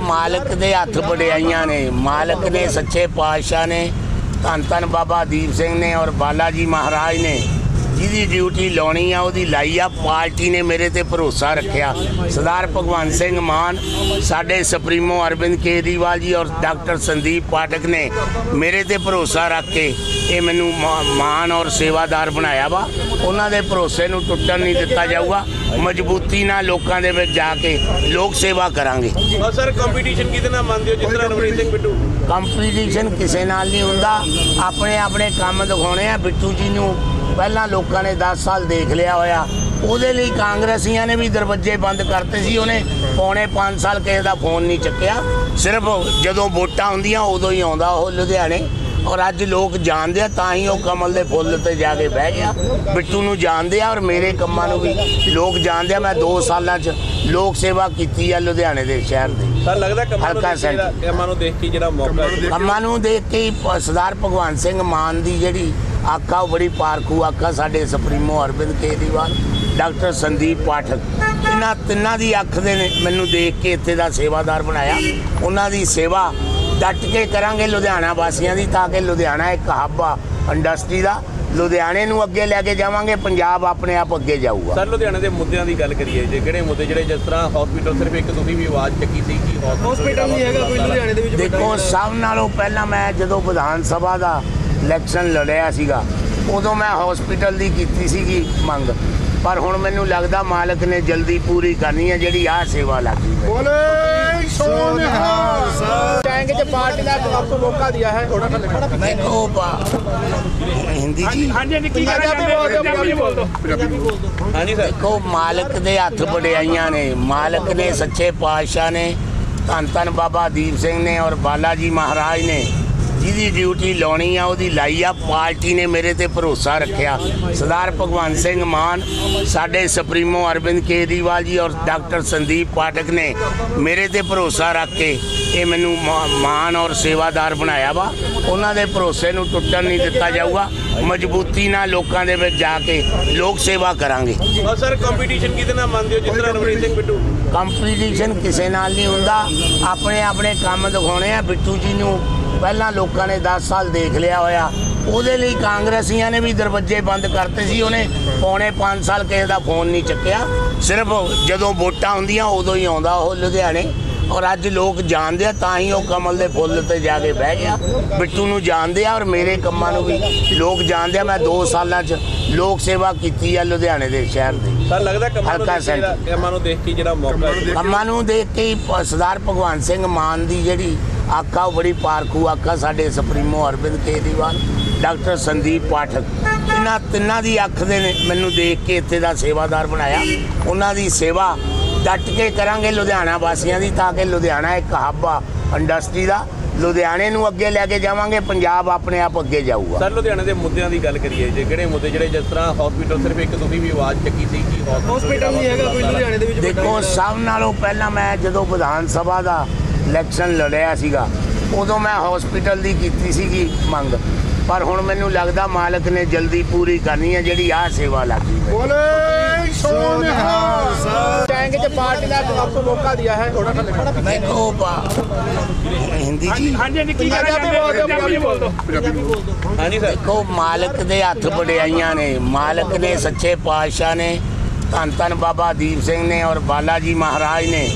ਮਾਲਕ ਦੇ ਹੱਥ ਵਡਿਆਈਆਂ ਨੇ। ਮਾਲਕ ਨੇ ਸੱਚੇ ਪਾਤਸ਼ਾਹ ਨੇ ਧੰਨ ਧੰਨ ਬਾਬਾ ਦੀਪ ਸਿੰਘ ਨੇ ਔਰ ਬਾਲਾ ਜੀ ਮਹਾਰਾਜ ਨੇ। ਜਿਹਦੀ ਡਿਊਟੀ ਲਾਉਣੀ ਆ ਉਹਦੀ ਲਾਈ ਆ। ਪਾਰਟੀ ਨੇ ਮੇਰੇ ਤੇ ਭਰੋਸਾ ਰੱਖਿਆ। ਸਰਦਾਰ ਭਗਵੰਤ ਸਿੰਘ ਮਾਨ ਸਾਡੇ ਸੁਪਰੀਮੋ ਅਰਵਿੰਦ ਕੇਜਰੀਵਾਲ ਜੀ ਔਰ ਡਾਕਟਰ ਸੰਦੀਪ ਪਾਠਕ ਨੇ ਮੇਰੇ ਤੇ ਭਰੋਸਾ ਰੱਖ ਕੇ ਇਹ ਮੈਨੂੰ ਮਾ- ਮਾਣ ਔਰ ਸੇਵਾਦਾਰ ਬਣਾਇਆ ਵਾ। ਉਹਨਾਂ ਦੇ ਭਰੋਸੇ ਨੂੰ ਟੁੱਟਣ ਨਹੀਂ ਦਿੱਤਾ ਜਾਊਗਾ। ਮਜ਼ਬੂਤੀ ਨਾਲ ਲੋਕਾਂ ਦੇ ਵਿੱਚ ਜਾ ਕੇ ਲੋਕ ਸੇਵਾ ਕਰਾਂਗੇ। ਸਰ ਕੰਪੀਟੀਸ਼ਨ ਕਿਹਦੇ ਨਾਲ ਮੰਨਦੇ ਹੋ? ਜਿਸ ਤਰ੍ਹਾਂ ਰਵਨੀਤ ਸਿੰਘ ਬਿੱਟੂ। ਕੰਪੀਟੀਸ਼ਨ ਕਿਸੇ ਨਾਲ ਨਹੀਂ ਹੁੰਦਾ। ਆਪਣੇ ਆਪਣੇ ਕੰਮ ਦਿਖਾਉਣੇ ਆ। ਬਿੱਟੂ ਜੀ ਨੂੰ ਪਹਿਲਾਂ ਲੋਕਾਂ ਨੇ 10 ਸਾਲ ਦੇਖ ਲਿਆ ਹੋਇਆ। ਉਹਦੇ ਲਈ ਕਾਂਗਰਸੀਆਂ ਨੇ ਵੀ ਦਰਵਾਜ਼ੇ ਬੰਦ ਕਰਤੇ ਸੀ। ਉਹਨੇ ਪੌਣੇ 5 ਸਾਲ ਕਿਸੇ ਦਾ ਫੋਨ ਨਹੀਂ ਚੱਕਿਆ। ਸਿਰਫ ਜਦੋਂ ਵੋਟਾਂ ਹੁੰਦੀਆਂ ਉਦੋਂ ਹੀ ਆਉਂਦਾ ਉਹ ਲੁਧਿਆਣੇ। ਔਰ ਅੱਜ ਲੋਕ ਜਾਣਦੇ ਆ ਤਾਂ ਹੀ ਉਹ ਕਮਲ ਦੇ ਫੁੱਲ ਤੇ ਜਾ ਕੇ ਬਹਿ ਗਿਆ। ਬਿੱਟੂ ਨੂੰ ਜਾਣਦੇ ਆ ਔਰ ਮੇਰੇ ਕੰਮਾਂ ਨੂੰ ਵੀ ਲੋਕ ਜਾਣਦੇ ਆ। ਮੈਂ 2 ਸਾਲਾਂ 'ਚ ਲੋਕ ਸੇਵਾ ਕੀਤੀ ਆ ਲੁਧਿਆਣੇ ਦੇ ਸ਼ਹਿਰ ਦੀ। ਸਰ ਲੱਗਦਾ ਕੰਮਾਂ ਨੂੰ ਹਲਕਾ ਦੇਖ ਕੇ ਜਿਹੜਾ- ਕੰਮਾਂ ਨੂੰ ਦੇਖ ਕੇ ਜਿਹੜਾ ਮੌਕਾ ਕੰਮਾਂ ਨੂੰ ਦੇਖ ਕੇ ਸਰਦਾਰ ਭਗਵਾਨ ਸਿੰਘ ਮਾਨ ਦੀ ਜਿਹੜੀ ਆਕਾ ਉਹ ਬੜੀ ਪਾਰਖੂ ਆਕਾ ਸਾਡੇ ਸੁਪਰੀਮੋ ਅਰਵਿੰਦ ਕੇਜਰੀਵਾਲ ਡਾਕਟਰ ਸੰਦੀਪ ਪਾਠਕ। ਇਹਨਾਂ ਤਿੰਨਾਂ ਦੀ ਅੱਖ ਦੇ ਨੇ ਮੈਨੂੰ ਦੇਖ ਕੇ ਇੱਥੇ ਦਾ ਸੇਵਾਦਾਰ ਬਣਾਇਆ। ਉਹਨਾਂ ਦੀ ਸੇਵਾ ਡਟ ਕੇ ਕਰਾਂਗੇ ਲੁਧਿਆਣਾ ਵਾਸੀਆਂ ਦੀ ਤਾਂ ਕਿ ਲੁਧਿਆਣਾ ਇੱਕ ਹੱਬ ਆ ਇੰਡਸਟਰੀ ਦਾ। ਲੁਧਿਆਣੇ ਨੂੰ ਅੱਗੇ ਲੈ ਕੇ ਜਾਵਾਂਗੇ ਪੰਜਾਬ ਆਪਣੇ ਆਪ ਅੱਗੇ ਜਾਊਗਾ। ਸਰ ਲੁਧਿਆਣੇ ਦੇ ਮੁੱਦਿਆਂ ਦੀ ਗੱਲ ਕਰੀਏ ਜੇ ਕਿਹੜੇ ਮੁੱਦੇ ਜਿਹੜੇ ਜਿਸ ਤਰ੍ਹਾਂ ਹਸਪੀਟਲ ਸਿਰਫ ਇੱਕ ਤੁਸੀਂ ਵੀ ਆਵਾਜ਼ ਚੱਕੀ ਸੀ ਕਿ ਹਸਪੀਟਲ ਨਹੀਂ ਹੈਗਾ ਕੋਈ ਲੁਧਿਆਣੇ ਦੇ ਵਿੱਚ ਦੇਖੋ ਸਭ ਨਾਲੋਂ ਪਹਿਲਾਂ ਮੈਂ ਜਦੋਂ ਵਿਧਾਨ ਸਭਾ ਦਾ ਇਲੈਕਸ਼ਨ ਲੜਿਆ ਸੀਗਾ ਉਦੋਂ ਮੈਂ ਹਸਪੀਟਲ ਦੀ ਕੀਤੀ ਸੀਗੀ ਮੰਗ। ਪਰ ਹੁਣ ਮੈਨੂੰ ਲੱਗਦਾ ਮਾਲਕ ਨੇ ਜਲਦੀ ਪੂਰੀ ਕਰਨੀ ਹੈ ਜਿਹੜੀ ਆਹ ਸੇਵਾ ਲੱਗੀ ਹਿੰਦੀ ਜੀ। ਦੇਖੋ ਮਾਲਕ ਦੇ ਹੱਥ ਬੜਿਆਈਆਂ ਨੇ ਮਾਲਕ ਨੇ ਸੱਚੇ ਪਾਤਸ਼ਾਹ ਨੇ ਧੰਨ ਧੰਨ ਬਾਬਾ ਦੀਪ ਸਿੰਘ ਨੇ ਔਰ ਬਾਲਾ ਜੀ ਮਹਾਰਾਜ ਨੇ। ਜਿਹਦੀ ਡਿਊਟੀ ਲਾਉਣੀ ਆ ਉਹਦੀ ਲਾਈ ਆ ਪਾਰਟੀ ਨੇ ਮੇਰੇ ਤੇ ਭਰੋਸਾ ਰੱਖਿਆ। ਸਰਦਾਰ ਭਗਵੰਤ ਸਿੰਘ ਮਾਨ ਸਾਡੇ ਸੁਪਰੀਮੋ ਅਰਵਿੰਦ ਕੇਜਰੀਵਾਲ ਜੀ ਔਰ ਡਾਕਟਰ ਸੰਦੀਪ ਪਾਠਕ ਨੇ ਮੇਰੇ ਤੇ ਭਰੋਸਾ ਰੱਖ ਕੇ ਇਹ ਮੈਨੂੰ ਮਾ- ਮਾਣ ਔਰ ਸੇਵਾਦਾਰ ਬਣਾਇਆ ਵਾ। ਉਹਨਾਂ ਦੇ ਭਰੋਸੇ ਨੂੰ ਟੁੱਟਣ ਨਹੀਂ ਦਿੱਤਾ ਜਾਊਗਾ। ਮਜ਼ਬੂਤੀ ਨਾਲ ਲੋਕਾਂ ਦੇ ਵਿੱਚ ਜਾ ਕੇ ਲੋਕ ਸੇਵਾ ਕਰਾਂਗੇ। ਸਰ ਕੰਪੀਟੀਸ਼ਨ ਕਿਹਦੇ ਨਾਲ ਮੰਨਦੇ ਹੋ? ਜਿਸ ਤਰ੍ਹਾਂ ਰਵਨੀਤ ਸਿੰਘ ਬਿੱਟੂ। ਕੰਪੀਟੀਸ਼ਨ ਕਿਸੇ ਨਾਲ ਨਹੀਂ ਹੁੰਦਾ। ਆਪਣੇ ਆਪਣੇ ਕੰਮ ਦਿਖਾਉਣੇ ਆ। ਬਿੱਟੂ ਜੀ ਨੂੰ ਪਹਿਲਾਂ ਲੋਕਾਂ ਨੇ 10 ਸਾਲ ਦੇਖ ਲਿਆ ਹੋਇਆ। ਉਹਦੇ ਲਈ ਕਾਂਗਰਸੀਆਂ ਨੇ ਵੀ ਦਰਵਾਜ਼ੇ ਬੰਦ ਕਰਤੇ ਸੀ ਉਹਨੇ ਪੌਣੇ 5 ਸਾਲ ਕਿਸੇ ਦਾ ਫੋਨ ਨਹੀਂ ਚੱਕਿਆ। ਸਿਰਫ ਜਦੋਂ ਵੋਟਾਂ ਹੁੰਦੀਆਂ ਉਦੋਂ ਹੀ ਆਉਂਦਾ ਉਹ ਲੁਧਿਆਣੇ। ਔਰ ਅੱਜ ਲੋਕ ਜਾਣਦੇ ਆ ਤਾਂ ਹੀ ਉਹ ਕਮਲ ਦੇ ਫੁੱਲ ਤੇ ਜਾ ਕੇ ਬਹਿ ਗਿਆ। ਬਿੱਟੂ ਨੂੰ ਜਾਣਦੇ ਆ ਔਰ ਮੇਰੇ ਕੰਮਾਂ ਨੂੰ ਵੀ ਲੋਕ ਜਾਣਦੇ ਆ। ਮੈਂ 2 ਸਾਲਾਂ 'ਚ ਲੋਕ ਸੇਵਾ ਕੀਤੀ ਆ ਲੁਧਿਆਣੇ ਦੇ ਸ਼ਹਿਰ ਦੀ। ਸਰ ਲੱਗਦਾ ਕੰਮਾਂ ਨੂੰ ਦੇਖ ਕੇ ਜਿਹੜਾ- ਕੰਮਾਂ ਨੂੰ ਦੇਖ ਕੇ ਜਿਹੜਾ ਮੌਕਾ ਕੰਮਾਂ ਨੂੰ ਦੇਖ ਕੇ ਸਰਦਾਰ ਭਗਵਾਨ ਸਿੰਘ ਮਾਨ ਦੀ ਜਿਹੜੀ ਆਕਾ ਉਹ ਬੜੀ ਪਾਰਖੂ ਆਕਾ ਸਾਡੇ ਸੁਪਰੀਮੋ ਅਰਵਿੰਦ ਕੇਜਰੀਵਾਲ ਡਾਕਟਰ ਸੰਦੀਪ ਪਾਠਕ। ਇਹਨਾਂ ਤਿੰਨਾਂ ਦੀ ਅੱਖ ਦੇ ਨੇ ਮੈਨੂੰ ਦੇਖ ਕੇ ਇੱਥੇ ਦਾ ਸੇਵਾਦਾਰ ਬਣਾਇਆ। ਉਹਨਾਂ ਦੀ ਸੇਵਾ ਡਟ ਕੇ ਕਰਾਂਗੇ ਲੁਧਿਆਣਾ ਵਾਸੀਆਂ ਦੀ ਤਾਂ ਕਿ ਲੁਧਿਆਣਾ ਇੱਕ ਹੱਬ ਆ ਇੰਡਸਟਰੀ ਦਾ। ਲੁਧਿਆਣੇ ਨੂੰ ਅੱਗੇ ਲੈ ਕੇ ਜਾਵਾਂਗੇ ਪੰਜਾਬ ਆਪਣੇ ਆਪ ਅੱਗੇ ਜਾਊਗਾ। ਸਰ ਲੁਧਿਆਣੇ ਦੇ ਮੁੱਦਿਆਂ ਦੀ ਗੱਲ ਕਰੀਏ ਜੇ ਕਿਹੜੇ ਮੁੱਦੇ ਜਿਹੜੇ ਜਿਸ ਤਰ੍ਹਾਂ ਹਸਪੀਟਲ ਸਿਰਫ ਇੱਕ ਤੁਸੀਂ ਵੀ ਆਵਾਜ਼ ਚੱਕੀ ਸੀ ਕਿ ਹਸਪੀਟਲ ਨਹੀਂ ਹੈਗਾ ਕੋਈ ਲੁਧਿਆਣੇ ਦੇ ਵਿੱਚ ਦੇਖੋ ਸਭ ਨਾਲੋਂ ਪਹਿਲਾਂ ਮੈਂ ਜਦੋਂ ਵਿਧਾਨ ਸਭਾ ਦਾ ਇਲੈਕਸ਼ਨ ਲੜਿਆ ਸੀਗਾ। ਉਦੋਂ ਮੈਂ ਹਸਪੀਟਲ ਦੀ ਕੀਤੀ ਸੀਗੀ ਮੰਗ। ਪਰ ਹੁਣ ਮੈਨੂੰ ਲੱਗਦਾ ਮਾਲਕ ਨੇ ਜਲਦੀ ਪੂਰੀ ਕਰਨੀ ਹੈ ਜਿਹੜੀ ਆਹ ਸੇਵਾ ਲੱਗੀ ਬੋਲੇ ਦੇਖੋ ਮਾਲਕ ਦੇ ਹੱਥ ਵਡਿਆਈਆਂ ਨੇ। ਮਾਲਕ ਦੇ ਸੱਚੇ ਪਾਤਸ਼ਾਹ ਨੇ। ਧੰਨ ਧੰਨ ਬਾਬਾ ਦੀਪ ਸਿੰਘ ਨੇ ਔਰ ਬਾਲਾ ਜੀ ਮਹਾਰਾਜ ਨੇ।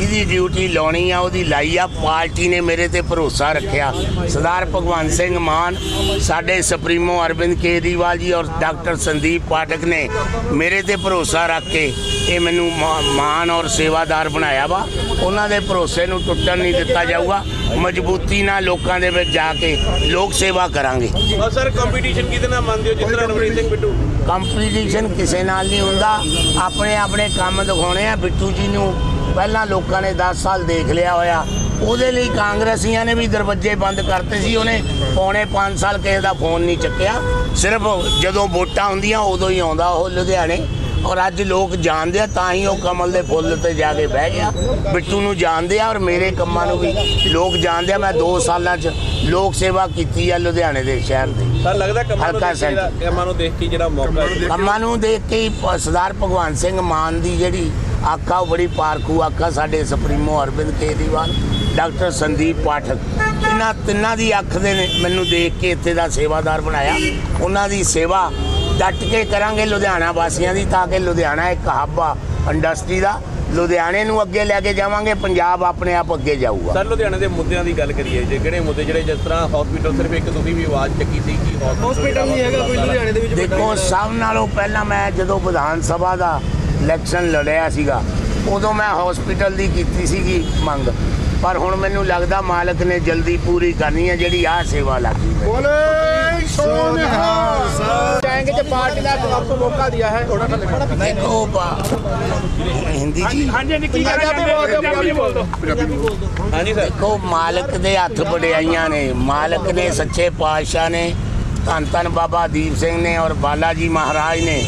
ਜਿਹਦੀ ਡਿਊਟੀ ਲਾਉਣੀ ਆ ਉਹਦੀ ਲਾਈ ਆ। ਪਾਰਟੀ ਨੇ ਮੇਰੇ ਤੇ ਭਰੋਸਾ ਰੱਖਿਆ। ਸਰਦਾਰ ਭਗਵੰਤ ਸਿੰਘ ਮਾਨ ਸਾਡੇ ਸੁਪਰੀਮੋ ਅਰਵਿੰਦ ਕੇਜਰੀਵਾਲ ਜੀ ਔਰ ਡਾਕਟਰ ਸੰਦੀਪ ਪਾਠਕ ਨੇ ਮੇਰੇ ਤੇ ਭਰੋਸਾ ਰੱਖ ਕੇ ਇਹ ਮੈਨੂੰ ਮਾ- ਮਾਣ ਔਰ ਸੇਵਾਦਾਰ ਬਣਾਇਆ ਵਾ। ਉਹਨਾਂ ਦੇ ਭਰੋਸੇ ਨੂੰ ਟੁੱਟਣ ਨਹੀਂ ਦਿੱਤਾ ਜਾਊਗਾ। ਮਜ਼ਬੂਤੀ ਨਾਲ ਲੋਕਾਂ ਦੇ ਵਿੱਚ ਜਾ ਕੇ ਲੋਕ ਸੇਵਾ ਕਰਾਂਗੇ। ਸਰ ਕੰਪੀਟੀਸ਼ਨ ਕਿਹਦੇ ਨਾਲ ਮੰਨਦੇ ਹੋ? ਜਿਸ ਤਰ੍ਹਾਂ ਰਵਨੀਤ ਸਿੰਘ ਬਿੱਟੂ। ਕੰਪੀਟੀਸ਼ਨ ਕਿਸੇ ਨਾਲ ਨਹੀਂ ਹੁੰਦਾ। ਆਪਣੇ ਆਪਣੇ ਕੰਮ ਦਿਖਾਉਣੇ ਆ। ਬਿੱਟੂ ਜੀ ਨੂੰ ਪਹਿਲਾਂ ਲੋਕਾਂ ਨੇ 10 ਸਾਲ ਦੇਖ ਲਿਆ ਹੋਇਆ। ਉਹਦੇ ਲਈ ਕਾਂਗਰਸੀਆਂ ਨੇ ਵੀ ਦਰਵਾਜ਼ੇ ਬੰਦ ਕਰਤੇ ਸੀ। ਉਹਨੇ ਪੌਣੇ 5 ਸਾਲ ਕਿਸੇ ਦਾ ਫੋਨ ਨਹੀਂ ਚੱਕਿਆ। ਸਿਰਫ ਜਦੋਂ ਵੋਟਾਂ ਹੁੰਦੀਆਂ ਉਦੋਂ ਹੀ ਆਉਂਦਾ ਉਹ ਲੁਧਿਆਣੇ। ਔਰ ਅੱਜ ਲੋਕ ਜਾਣਦੇ ਆ ਤਾਂ ਹੀ ਉਹ ਕਮਲ ਦੇ ਫੁੱਲ ਤੇ ਜਾ ਕੇ ਬਹਿ ਗਿਆ। ਬਿੱਟੂ ਨੂੰ ਜਾਣਦੇ ਆ ਔਰ ਮੇਰੇ ਕੰਮਾਂ ਨੂੰ ਵੀ ਲੋਕ ਜਾਣਦੇ ਆ। ਮੈਂ 2 ਸਾਲਾਂ 'ਚ ਲੋਕ ਸੇਵਾ ਕੀਤੀ ਆ ਲੁਧਿਆਣੇ ਦੇ ਸ਼ਹਿਰ ਦੀ। ਸਰ ਲੱਗਦਾ ਕੰਮਾਂ ਨੂੰ ਦੇਖ ਕੇ ਜਿਹੜਾ- ਮੌਕਾ ਕੰਮਾਂ ਨੂੰ ਦੇਖ ਕੇ ਸਰਦਾਰ ਭਗਵਾਨ ਸਿੰਘ ਮਾਨ ਦੀ ਜਿਹੜੀ ਆਕਾ ਉਹ ਬੜੀ ਪਾਰਖੂ ਆਕਾ ਸਾਡੇ ਸੁਪਰੀਮੋ ਅਰਵਿੰਦ ਕੇਜਰੀਵਾਲ ਡਾਕਟਰ ਸੰਦੀਪ ਪਾਠਕ। ਇਹਨਾਂ ਤਿੰਨਾਂ ਦੀ ਅੱਖ ਦੇ ਨੇ ਮੈਨੂੰ ਦੇਖ ਕੇ ਇੱਥੇ ਦਾ ਸੇਵਾਦਾਰ ਬਣਾਇਆ। ਉਹਨਾਂ ਦੀ ਸੇਵਾ ਡਟ ਕੇ ਕਰਾਂਗੇ ਲੁਧਿਆਣਾ ਵਾਸੀਆਂ ਦੀ ਤਾਂ ਕਿ ਲੁਧਿਆਣਾ ਇੱਕ ਹੱਬ ਆ ਇੰਡਸਟਰੀ ਦਾ। ਲੁਧਿਆਣੇ ਨੂੰ ਅੱਗੇ ਲੈ ਕੇ ਜਾਵਾਂਗੇ ਪੰਜਾਬ ਆਪਣੇ ਆਪ ਅੱਗੇ ਜਾਊਗਾ। ਸਰ ਲੁਧਿਆਣੇ ਦੇ ਮੁੱਦਿਆਂ ਦੀ ਗੱਲ ਕਰੀਏ ਜੇ ਕਿਹੜੇ ਮੁੱਦੇ ਜਿਹੜੇ ਜਿਸ ਤਰ੍ਹਾਂ ਹਸਪੀਟਲ ਸਿਰਫ ਇੱਕ ਤੁਸੀਂ ਵੀ ਆਵਾਜ਼ ਚੱਕੀ ਸੀ ਕਿ ਹਸਪੀਟਲ ਨਹੀਂ ਹੈਗਾ ਕੋਈ ਲੁਧਿਆਣੇ ਦੇ ਵਿੱਚ ਦੇਖੋ ਸਭ ਨਾਲੋਂ ਪਹਿਲਾਂ ਮੈਂ ਜਦੋਂ ਵਿਧਾਨ ਸਭਾ ਦਾ ਇਲੈਕਸ਼ਨ ਲੜਿਆ ਸੀਗਾ ਉਦੋਂ ਮੈਂ ਹਸਪੀਟਲ ਦੀ ਕੀਤੀ ਸੀਗੀ ਮੰਗ। ਪਰ ਹੁਣ ਮੈਨੂੰ ਲੱਗਦਾ ਮਾਲਕ ਨੇ ਜਲਦੀ ਪੂਰੀ ਕਰਨੀ ਹੈ ਜਿਹੜੀ ਆਹ ਸੇਵਾ ਲੱਗੀ ਮਾਲਕ ਦੇ ਹੱਥ ਬੜਿਆਈਆਂ ਨੇ। ਮਾਲਕ ਨੇ ਸੱਚੇ ਪਾਤਸ਼ਾਹ ਨੇ। ਧੰਨ ਧੰਨ ਬਾਬਾ ਦੀਪ ਸਿੰਘ ਨੇ ਔਰ ਬਾਲਾ ਜੀ ਮਹਾਰਾਜ ਨੇ।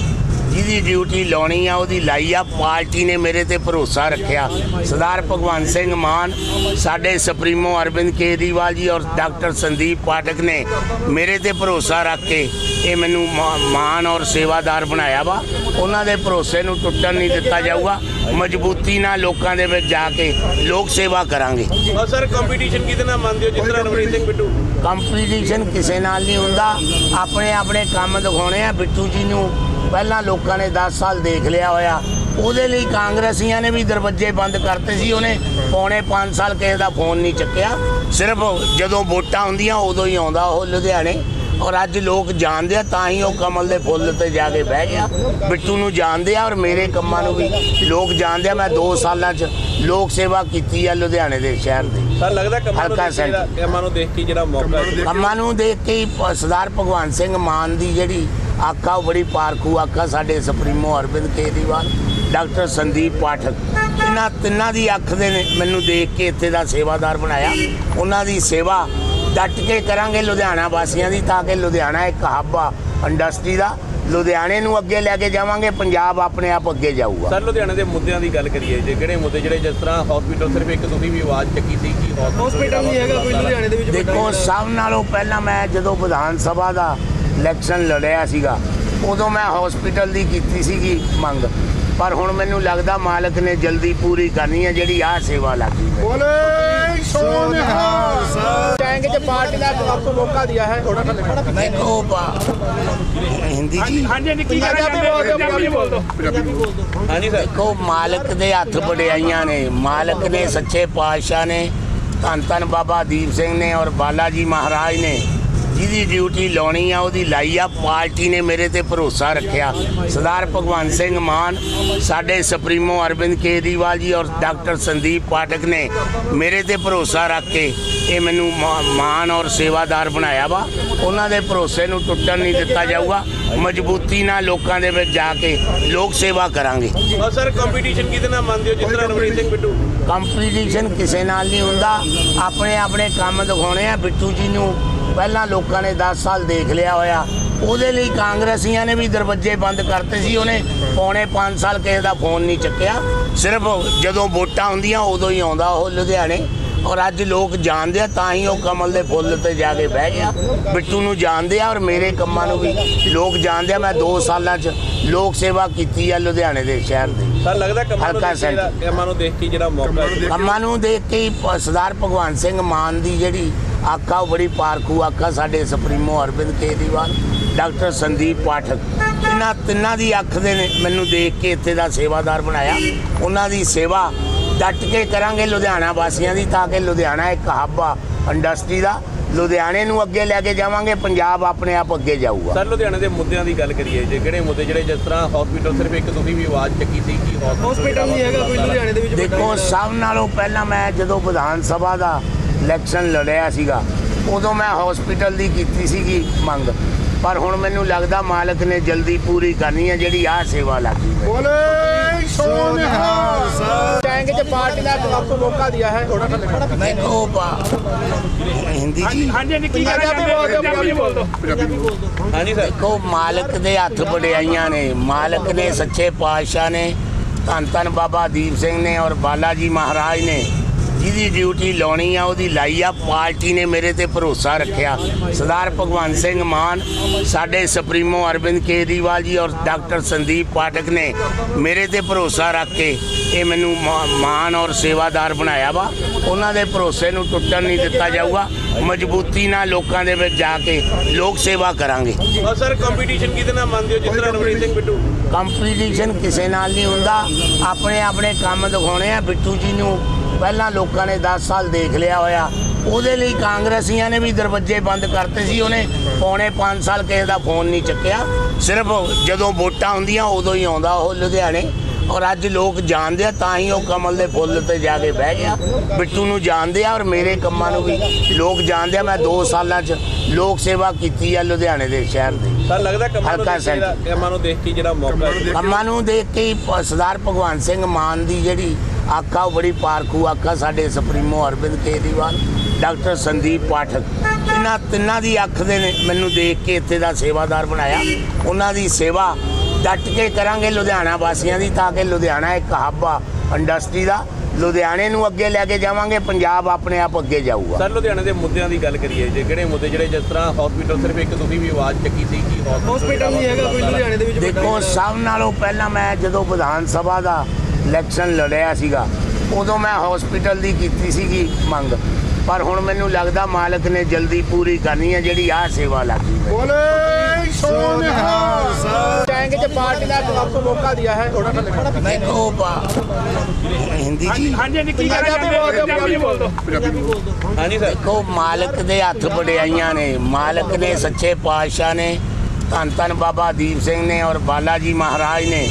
ਜਿਹਦੀ ਡਿਊਟੀ ਲਾਉਣੀ ਆ ਉਹਦੀ ਲਾਈ ਆ ਪਾਰਟੀ ਨੇ ਮੇਰੇ ਤੇ ਭਰੋਸਾ ਰੱਖਿਆ। ਸਰਦਾਰ ਭਗਵੰਤ ਸਿੰਘ ਮਾਨ ਸਾਡੇ ਸੁਪਰੀਮੋ ਅਰਵਿੰਦ ਕੇਜਰੀਵਾਲ ਜੀ ਔਰ ਡਾਕਟਰ ਸੰਦੀਪ ਪਾਠਕ ਨੇ ਮੇਰੇ ਤੇ ਭਰੋਸਾ ਰੱਖ ਕੇ ਇਹ ਮੈਨੂੰ ਮਾ- ਮਾਣ ਔਰ ਸੇਵਾਦਾਰ ਬਣਾਇਆ ਵਾ। ਉਹਨਾਂ ਦੇ ਭਰੋਸੇ ਨੂੰ ਟੁੱਟਣ ਨਹੀਂ ਦਿੱਤਾ ਜਾਊਗਾ। ਮਜ਼ਬੂਤੀ ਨਾਲ ਲੋਕਾਂ ਦੇ ਵਿੱਚ ਜਾ ਕੇ ਲੋਕ ਸੇਵਾ ਕਰਾਂਗੇ। ਸਰ ਕੰਪੀਟੀਸ਼ਨ ਕਿਹਦੇ ਨਾਲ ਮੰਨਦੇ ਹੋ? ਜਿਸ ਤਰ੍ਹਾਂ ਸਿੰਘ ਬਿੱਟੂ। ਕੰਪੀਟੀਸ਼ਨ ਕਿਸੇ ਨਾਲ ਨਹੀਂ ਹੁੰਦਾ। ਆਪਣੇ ਆਪਣੇ ਕੰਮ ਦਿਖਾਉਣੇ ਆ। ਬਿੱਟੂ ਜੀ ਨੂੰ ਪਹਿਲਾਂ ਲੋਕਾਂ ਨੇ 10 ਸਾਲ ਦੇਖ ਲਿਆ ਹੋਇਆ। ਉਹਦੇ ਲਈ ਕਾਂਗਰਸੀਆਂ ਨੇ ਵੀ ਦਰਵਾਜ਼ੇ ਬੰਦ ਕਰਤੇ ਸੀ ਉਹਨੇ ਪੌਣੇ 5 ਸਾਲ ਕਿਸੇ ਦਾ ਫੋਨ ਨਹੀਂ ਚੱਕਿਆ। ਸਿਰਫ ਜਦੋਂ ਵੋਟਾਂ ਹੁੰਦੀਆਂ ਉਦੋਂ ਹੀ ਆਉਂਦਾ ਉਹ ਲੁਧਿਆਣੇ। ਔਰ ਅੱਜ ਲੋਕ ਜਾਣਦੇ ਆ ਤਾਂ ਹੀ ਉਹ ਕਮਲ ਦੇ ਫੁੱਲ ਤੇ ਜਾ ਕੇ ਬਹਿ ਗਿਆ। ਬਿੱਟੂ ਨੂੰ ਜਾਣਦੇ ਆ ਔਰ ਮੇਰੇ ਕੰਮਾਂ ਨੂੰ ਵੀ ਲੋਕ ਜਾਣਦੇ ਆ। ਮੈਂ 2 ਸਾਲਾਂ 'ਚ ਲੋਕ ਸੇਵਾ ਕੀਤੀ ਆ ਲੁਧਿਆਣੇ ਦੇ ਸ਼ਹਿਰ ਦੀ। ਸਰ ਲੱਗਦਾ ਕੰਮਾਂ ਨੂੰ ਦੇਖ ਕੇ ਜਿਹੜਾ- ਮੌਕਾ ਕੰਮਾਂ ਨੂੰ ਦੇਖ ਕੇ ਸਰਦਾਰ ਭਗਵਾਨ ਸਿੰਘ ਮਾਨ ਦੀ ਜਿਹੜੀ ਆਕਾ ਉਹ ਬੜੀ ਪਾਰਖੂ ਆਕਾ ਸਾਡੇ ਸੁਪਰੀਮੋ ਅਰਵਿੰਦ ਕੇਜਰੀਵਾਲ ਡਾਕਟਰ ਸੰਦੀਪ ਪਾਠਕ। ਇਹਨਾਂ ਤਿੰਨਾਂ ਦੀ ਅੱਖ ਦੇ ਨੇ ਮੈਨੂੰ ਦੇਖ ਕੇ ਇੱਥੇ ਦਾ ਸੇਵਾਦਾਰ ਬਣਾਇਆ। ਉਹਨਾਂ ਦੀ ਸੇਵਾ ਡਟ ਕੇ ਕਰਾਂਗੇ ਲੁਧਿਆਣਾ ਵਾਸੀਆਂ ਦੀ ਤਾਂ ਕਿ ਲੁਧਿਆਣਾ ਇੱਕ ਹੱਬ ਆ ਇੰਡਸਟਰੀ ਦਾ। ਲੁਧਿਆਣੇ ਨੂੰ ਅੱਗੇ ਲੈ ਕੇ ਜਾਵਾਂਗੇ ਪੰਜਾਬ ਆਪਣੇ ਆਪ ਅੱਗੇ ਜਾਊਗਾ। ਸਰ ਲੁਧਿਆਣੇ ਦੇ ਮੁੱਦਿਆਂ ਦੀ ਗੱਲ ਕਰੀਏ ਜੇ ਕਿਹੜੇ ਮੁੱਦੇ ਜਿਹੜੇ ਜਿਸ ਤਰ੍ਹਾਂ ਹਸਪੀਟਲ ਸਿਰਫ ਇੱਕ ਤੁਸੀਂ ਵੀ ਆਵਾਜ਼ ਚੱਕੀ ਸੀ ਕਿ ਹਸਪੀਟਲ ਨਹੀਂ ਹੈਗਾ ਕੋਈ ਲੁਧਿਆਣੇ ਦੇ ਵਿੱਚ ਦੇਖੋ ਸਭ ਨਾਲੋਂ ਪਹਿਲਾਂ ਮੈਂ ਜਦੋਂ ਵਿਧਾਨ ਸਭਾ ਦਾ ਇਲੈਕਸ਼ਨ ਲੜਿਆ ਸੀਗਾ। ਉਦੋਂ ਮੈਂ ਹਸਪੀਟਲ ਦੀ ਕੀਤੀ ਸੀਗੀ ਮੰਗ। ਪਰ ਹੁਣ ਮੈਨੂੰ ਲੱਗਦਾ ਮਾਲਕ ਨੇ ਜਲਦੀ ਪੂਰੀ ਕਰਨੀ ਹੈ ਜਿਹੜੀ ਆਹ ਸੇਵਾ ਲੱਗੀ ਬੋਲੇ ਦੇਖੋ ਮਾਲਕ ਦੇ ਹੱਥ ਬੜਿਆਈਆਂ ਨੇ। ਮਾਲਕ ਨੇ ਸੱਚੇ ਪਾਤਸ਼ਾਹ ਨੇ। ਧੰਨ ਧੰਨ ਬਾਬਾ ਦੀਪ ਸਿੰਘ ਨੇ ਔਰ ਬਾਲਾ ਜੀ ਮਹਾਰਾਜ ਨੇ। ਜਿਹਦੀ ਡਿਊਟੀ ਲਾਉਣੀ ਆ ਉਹਦੀ ਲਾਈ ਆ। ਪਾਰਟੀ ਨੇ ਮੇਰੇ ਤੇ ਭਰੋਸਾ ਰੱਖਿਆ। ਸਰਦਾਰ ਭਗਵੰਤ ਸਿੰਘ ਮਾਨ ਸਾਡੇ ਸੁਪਰੀਮੋ ਅਰਵਿੰਦ ਕੇਜਰੀਵਾਲ ਜੀ ਔਰ ਡਾਕਟਰ ਸੰਦੀਪ ਪਾਠਕ ਨੇ ਮੇਰੇ ਤੇ ਭਰੋਸਾ ਰੱਖ ਕੇ ਇਹ ਮੈਨੂੰ ਮਾ- ਮਾਣ ਔਰ ਸੇਵਾਦਾਰ ਬਣਾਇਆ ਵਾ। ਉਹਨਾਂ ਦੇ ਭਰੋਸੇ ਨੂੰ ਟੁੱਟਣ ਨਹੀਂ ਦਿੱਤਾ ਜਾਊਗਾ। ਮਜ਼ਬੂਤੀ ਨਾਲ ਲੋਕਾਂ ਦੇ ਵਿੱਚ ਜਾ ਕੇ ਲੋਕ ਸੇਵਾ ਕਰਾਂਗੇ। ਸਰ ਕੰਪੀਟੀਸ਼ਨ ਕਿਹਦੇ ਨਾਲ ਮੰਨਦੇ ਹੋ? ਜਿਸ ਤਰ੍ਹਾਂ ਰਵਨੀਤ ਸਿੰਘ ਬਿੱਟੂ। ਕੰਪੀਟੀਸ਼ਨ ਕਿਸੇ ਨਾਲ ਨਹੀਂ ਹੁੰਦਾ। ਆਪਣੇ ਆਪਣੇ ਕੰਮ ਦਿਖਾਉਣੇ ਆ। ਬਿੱਟੂ ਜੀ ਨੂੰ ਪਹਿਲਾਂ ਲੋਕਾਂ ਨੇ 10 ਸਾਲ ਦੇਖ ਲਿਆ ਹੋਇਆ। ਉਹਦੇ ਲਈ ਕਾਂਗਰਸੀਆਂ ਨੇ ਵੀ ਦਰਵਾਜ਼ੇ ਬੰਦ ਕਰਤੇ ਸੀ। ਉਹਨੇ ਪੌਣੇ 5 ਸਾਲ ਕਿਸੇ ਦਾ ਫੋਨ ਨਹੀਂ ਚੱਕਿਆ। ਸਿਰਫ ਜਦੋਂ ਵੋਟਾਂ ਹੁੰਦੀਆਂ ਉਦੋਂ ਹੀ ਆਉਂਦਾ ਉਹ ਲੁਧਿਆਣੇ। ਔਰ ਅੱਜ ਲੋਕ ਜਾਣਦੇ ਆ ਤਾਂ ਹੀ ਉਹ ਕਮਲ ਦੇ ਫੁੱਲ ਤੇ ਜਾ ਕੇ ਬਹਿ ਗਿਆ। ਬਿੱਟੂ ਨੂੰ ਜਾਣਦੇ ਆ ਔਰ ਮੇਰੇ ਕੰਮਾਂ ਨੂੰ ਵੀ ਲੋਕ ਜਾਣਦੇ ਆ। ਮੈਂ 2 ਸਾਲਾਂ 'ਚ ਲੋਕ ਸੇਵਾ ਕੀਤੀ ਆ ਲੁਧਿਆਣੇ ਦੇ ਸ਼ਹਿਰ ਦੀ। ਸਰ ਲੱਗਦਾ ਕੰਮਾਂ ਨੂੰ ਹਲਕਾ ਦੇਖ ਕੇ ਜਿਹੜਾ- ਕੰਮਾਂ ਨੂੰ ਦੇਖ ਕੇ ਜਿਹੜਾ ਮੌਕਾ ਕੰਮਾਂ ਨੂੰ ਦੇਖ ਕੇ ਸਰਦਾਰ ਭਗਵੰਤ ਸਿੰਘ ਮਾਨ ਦੀ ਜਿਹੜੀ ਆਕਾ ਉਹ ਬੜੀ ਪਾਰਖੂ ਆਕਾ ਸਾਡੇ ਸੁਪਰੀਮੋ ਅਰਵਿੰਦ ਕੇਜਰੀਵਾਲ ਡਾਕਟਰ ਸੰਦੀਪ ਪਾਠਕ। ਇਹਨਾਂ ਤਿੰਨਾਂ ਦੀ ਅੱਖ ਦੇ ਨੇ ਮੈਨੂੰ ਦੇਖ ਕੇ ਇੱਥੇ ਦਾ ਸੇਵਾਦਾਰ ਬਣਾਇਆ। ਉਹਨਾਂ ਦੀ ਸੇਵਾ ਡਟ ਕੇ ਕਰਾਂਗੇ ਲੁਧਿਆਣਾ ਵਾਸੀਆਂ ਦੀ ਤਾਂ ਕਿ ਲੁਧਿਆਣਾ ਇੱਕ ਹੱਬ ਆ ਇੰਡਸਟਰੀ ਦਾ। ਲੁਧਿਆਣੇ ਨੂੰ ਅੱਗੇ ਲੈ ਕੇ ਜਾਵਾਂਗੇ ਪੰਜਾਬ ਆਪਣੇ ਆਪ ਅੱਗੇ ਜਾਊਗਾ। ਸਰ ਲੁਧਿਆਣੇ ਦੇ ਮੁੱਦਿਆਂ ਦੀ ਗੱਲ ਕਰੀਏ ਜੇ ਕਿਹੜੇ ਮੁੱਦੇ ਜਿਹੜੇ ਜਿਸ ਤਰ੍ਹਾਂ ਹਸਪੀਟਲ ਸਿਰਫ ਇੱਕ ਤੁਸੀਂ ਵੀ ਆਵਾਜ਼ ਚੱਕੀ ਸੀ ਕਿ ਹਸਪੀਟਲ ਨਹੀਂ ਹੈਗਾ ਕੋਈ ਲੁਧਿਆਣੇ ਦੇ ਵਿੱਚ ਦੇਖੋ ਸਭ ਨਾਲੋਂ ਪਹਿਲਾਂ ਮੈਂ ਜਦੋਂ ਵਿਧਾਨ ਸਭਾ ਦਾ ਇਲੈਕਸ਼ਨ ਲੜਿਆ ਸੀਗਾ ਉਦੋਂ ਮੈਂ ਹਸਪੀਟਲ ਦੀ ਕੀਤੀ ਸੀਗੀ ਮੰਗ। ਪਰ ਹੁਣ ਮੈਨੂੰ ਲੱਗਦਾ ਮਾਲਕ ਨੇ ਜਲਦੀ ਪੂਰੀ ਕਰਨੀ ਹੈ ਜਿਹੜੀ ਆਹ ਸੇਵਾ ਲੱਗੀ ਦੇਖੋ ਮਾਲਕ ਦੇ ਹੱਥ ਬੜਿਆਈਆਂ ਨੇ। ਮਾਲਕ ਨੇ ਸੱਚੇ ਪਾਤਸ਼ਾਹ ਨੇ ਧੰਨ ਧੰਨ ਬਾਬਾ ਦੀਪ ਸਿੰਘ ਨੇ ਔਰ ਬਾਲਾ ਜੀ ਮਹਾਰਾਜ ਨੇ। ਜਿਹਦੀ ਡਿਊਟੀ ਲਾਉਣੀ ਆ ਉਹਦੀ ਲਾਈ ਆ ਪਾਰਟੀ ਨੇ ਮੇਰੇ ਤੇ ਭਰੋਸਾ ਰੱਖਿਆ। ਸਰਦਾਰ ਭਗਵੰਤ ਸਿੰਘ ਮਾਨ ਸਾਡੇ ਸੁਪਰੀਮੋ ਅਰਵਿੰਦ ਕੇਜਰੀਵਾਲ ਜੀ ਔਰ ਡਾਕਟਰ ਸੰਦੀਪ ਪਾਠਕ ਨੇ ਮੇਰੇ ਤੇ ਭਰੋਸਾ ਰੱਖ ਕੇ ਇਹ ਮੈਨੂੰ ਮਾ- ਮਾਣ ਔਰ ਸੇਵਾਦਾਰ ਬਣਾਇਆ ਵਾ। ਉਹਨਾਂ ਦੇ ਭਰੋਸੇ ਨੂੰ ਟੁੱਟਣ ਨਹੀਂ ਦਿੱਤਾ ਜਾਊਗਾ। ਮਜ਼ਬੂਤੀ ਨਾਲ ਲੋਕਾਂ ਦੇ ਵਿੱਚ ਜਾ ਕੇ ਲੋਕ ਸੇਵਾ ਕਰਾਂਗੇ। ਸਰ ਕੰਪੀਟੀਸ਼ਨ ਕਿਹਦੇ ਨਾਲ ਮੰਨਦੇ ਹੋ? ਜਿਸ ਤਰ੍ਹਾਂ ਰਵਨੀਤ ਸਿੰਘ ਬਿੱਟੂ। ਕੰਪੀਟੀਸ਼ਨ ਕਿਸੇ ਨਾਲ ਨਹੀਂ ਹੁੰਦਾ। ਆਪਣੇ ਆਪਣੇ ਕੰਮ ਦਿਖਾਉਣੇ ਆ। ਬਿੱਟੂ ਜੀ ਨੂੰ ਪਹਿਲਾਂ ਲੋਕਾਂ ਨੇ 10 ਸਾਲ ਦੇਖ ਲਿਆ ਹੋਇਆ। ਉਹਦੇ ਲਈ ਕਾਂਗਰਸੀਆਂ ਨੇ ਵੀ ਦਰਵਾਜ਼ੇ ਬੰਦ ਕਰਤੇ ਸੀ ਉਹਨੇ ਪੌਣੇ 5 ਸਾਲ ਕਿਸੇ ਦਾ ਫੋਨ ਨਹੀਂ ਚੱਕਿਆ। ਸਿਰਫ ਜਦੋਂ ਵੋਟਾਂ ਹੁੰਦੀਆਂ ਉਦੋਂ ਹੀ ਆਉਂਦਾ ਉਹ ਲੁਧਿਆਣੇ। ਔਰ ਅੱਜ ਲੋਕ ਜਾਣਦੇ ਆ ਤਾਂ ਹੀ ਉਹ ਕਮਲ ਦੇ ਫੁੱਲ ਤੇ ਜਾ ਕੇ ਬਹਿ ਗਿਆ। ਬਿੱਟੂ ਨੂੰ ਜਾਣਦੇ ਆ ਔਰ ਮੇਰੇ ਕੰਮਾਂ ਨੂੰ ਵੀ ਲੋਕ ਜਾਣਦੇ ਆ। ਮੈਂ 2 ਸਾਲਾਂ 'ਚ ਲੋਕ ਸੇਵਾ ਕੀਤੀ ਆ ਲੁਧਿਆਣੇ ਦੇ ਸ਼ਹਿਰ ਦੀ। ਸਰ ਲੱਗਦਾ ਕੰਮਾਂ ਨੂੰ ਦੇਖ ਕੇ ਜਿਹੜਾ- ਮੌਕਾ ਕੰਮਾਂ ਨੂੰ ਦੇਖ ਕੇ ਸਰਦਾਰ ਭਗਵੰਤ ਸਿੰਘ ਮਾਨ ਦੀ ਜਿਹੜੀ ਆਕਾ ਉਹ ਬੜੀ ਪਾਰਖੂ ਆਕਾ ਸਾਡੇ ਸੁਪਰੀਮੋ ਅਰਵਿੰਦ ਕੇਜਰੀਵਾਲ ਡਾਕਟਰ ਸੰਦੀਪ ਪਾਠਕ। ਇਹਨਾਂ ਤਿੰਨਾਂ ਦੀ ਅੱਖ ਦੇ ਨੇ ਮੈਨੂੰ ਦੇਖ ਕੇ ਇੱਥੇ ਦਾ ਸੇਵਾਦਾਰ ਬਣਾਇਆ। ਉਹਨਾਂ ਦੀ ਸੇਵਾ ਡਟ ਕੇ ਕਰਾਂਗੇ ਲੁਧਿਆਣਾ ਵਾਸੀਆਂ ਦੀ ਤਾਂ ਕਿ ਲੁਧਿਆਣਾ ਇੱਕ ਹੱਬ ਆ ਇੰਡਸਟਰੀ ਦਾ। ਲੁਧਿਆਣੇ ਨੂੰ ਅੱਗੇ ਲੈ ਕੇ ਜਾਵਾਂਗੇ ਪੰਜਾਬ ਆਪਣੇ ਆਪ ਅੱਗੇ ਜਾਊਗਾ। ਸਰ ਲੁਧਿਆਣੇ ਦੇ ਮੁੱਦਿਆਂ ਦੀ ਗੱਲ ਕਰੀਏ ਜੇ ਕਿਹੜੇ ਮੁੱਦੇ ਜਿਹੜੇ ਜਿਸ ਤਰ੍ਹਾਂ ਹਸਪੀਟਲ ਸਿਰਫ ਇੱਕ ਤੁਸੀਂ ਵੀ ਆਵਾਜ਼ ਚੱਕੀ ਸੀ ਕਿ ਹਸਪੀਟਲ ਨਹੀਂ ਹੈਗਾ ਕੋਈ ਲੁਧਿਆਣੇ ਦੇ ਵਿੱਚ ਦੇਖੋ ਸਭ ਨਾਲੋਂ ਪਹਿਲਾਂ ਮੈਂ ਜਦੋਂ ਵਿਧਾਨ ਸਭਾ ਦਾ ਇਲੈਕਸ਼ਨ ਲੜਿਆ ਸੀਗਾ ਉਦੋਂ ਮੈਂ ਹਸਪੀਟਲ ਦੀ ਕੀਤੀ ਸੀਗੀ ਮੰਗ। ਪਰ ਹੁਣ ਮੈਨੂੰ ਲੱਗਦਾ ਮਾਲਕ ਨੇ ਜਲਦੀ ਪੂਰੀ ਕਰਨੀ ਹੈ ਜਿਹੜੀ ਆਹ ਸੇਵਾ ਲੱਗੀ ਬੋਲੇ ਦੇਖੋ ਮਾਲਕ ਦੇ ਹੱਥ ਵਡਿਆਈਆਂ ਨੇ ਮਾਲਕ ਨੇ ਸੱਚੇ ਪਾਤਸ਼ਾਹ ਨੇ ਧੰਨ ਧੰਨ ਬਾਬਾ ਦੀਪ ਸਿੰਘ ਨੇ ਔਰ ਬਾਲਾ ਜੀ ਮਹਾਰਾਜ ਨੇ।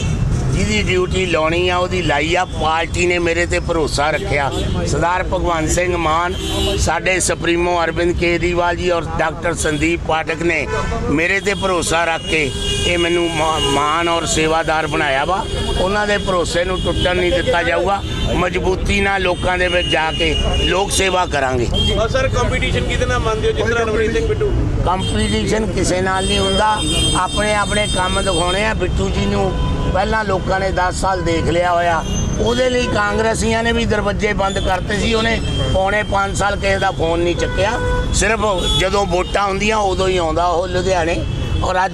ਜਿਹਦੀ ਡਿਊਟੀ ਲਾਉਣੀ ਆ ਉਹਦੀ ਲਾਈ ਆ ਪਾਰਟੀ ਨੇ ਮੇਰੇ ਤੇ ਭਰੋਸਾ ਰੱਖਿਆ। ਸਰਦਾਰ ਭਗਵੰਤ ਸਿੰਘ ਮਾਨ ਸਾਡੇ ਸੁਪਰੀਮੋ ਅਰਵਿੰਦ ਕੇਜਰੀਵਾਲ ਜੀ ਔਰ ਡਾਕਟਰ ਸੰਦੀਪ ਪਾਠਕ ਨੇ ਮੇਰੇ ਤੇ ਭਰੋਸਾ ਰੱਖ ਕੇ ਇਹ ਮੈਨੂੰ ਮਾ- ਮਾਣ ਔਰ ਸੇਵਾਦਾਰ ਬਣਾਇਆ ਵਾ। ਉਹਨਾਂ ਦੇ ਭਰੋਸੇ ਨੂੰ ਟੁੱਟਣ ਨਹੀਂ ਦਿੱਤਾ ਜਾਊਗਾ। ਮਜ਼ਬੂਤੀ ਨਾਲ ਲੋਕਾਂ ਦੇ ਵਿੱਚ ਜਾ ਕੇ ਲੋਕ ਸੇਵਾ ਕਰਾਂਗੇ। ਸਰ ਕੰਪੀਟੀਸ਼ਨ ਕਿਹਦੇ ਨਾਲ ਮੰਨਦੇ ਹੋ? ਜਿਸ ਤਰ੍ਹਾਂ ਸਿੰਘ ਬਿੱਟੂ। ਕੰਪੀਟੀਸ਼ਨ ਕਿਸੇ ਨਾਲ ਨਹੀਂ ਹੁੰਦਾ। ਆਪਣੇ ਆਪਣੇ ਕੰਮ ਦਿਖਾਉਣੇ ਆ। ਬਿੱਟੂ ਜੀ ਨੂੰ ਪਹਿਲਾਂ ਲੋਕਾਂ ਨੇ 10 ਸਾਲ ਦੇਖ ਲਿਆ ਹੋਇਆ। ਉਹਦੇ ਲਈ ਕਾਂਗਰਸੀਆਂ ਨੇ ਵੀ ਦਰਵਾਜ਼ੇ ਬੰਦ ਕਰਤੇ ਸੀ। ਉਹਨੇ ਪੌਣੇ 5 ਸਾਲ ਕਿਸੇ ਦਾ ਫੋਨ ਨਹੀਂ ਚੱਕਿਆ। ਸਿਰਫ ਜਦੋਂ ਵੋਟਾਂ ਹੁੰਦੀਆਂ ਉਦੋਂ ਹੀ ਆਉਂਦਾ ਉਹ ਲੁਧਿਆਣੇ। ਔਰ ਅੱਜ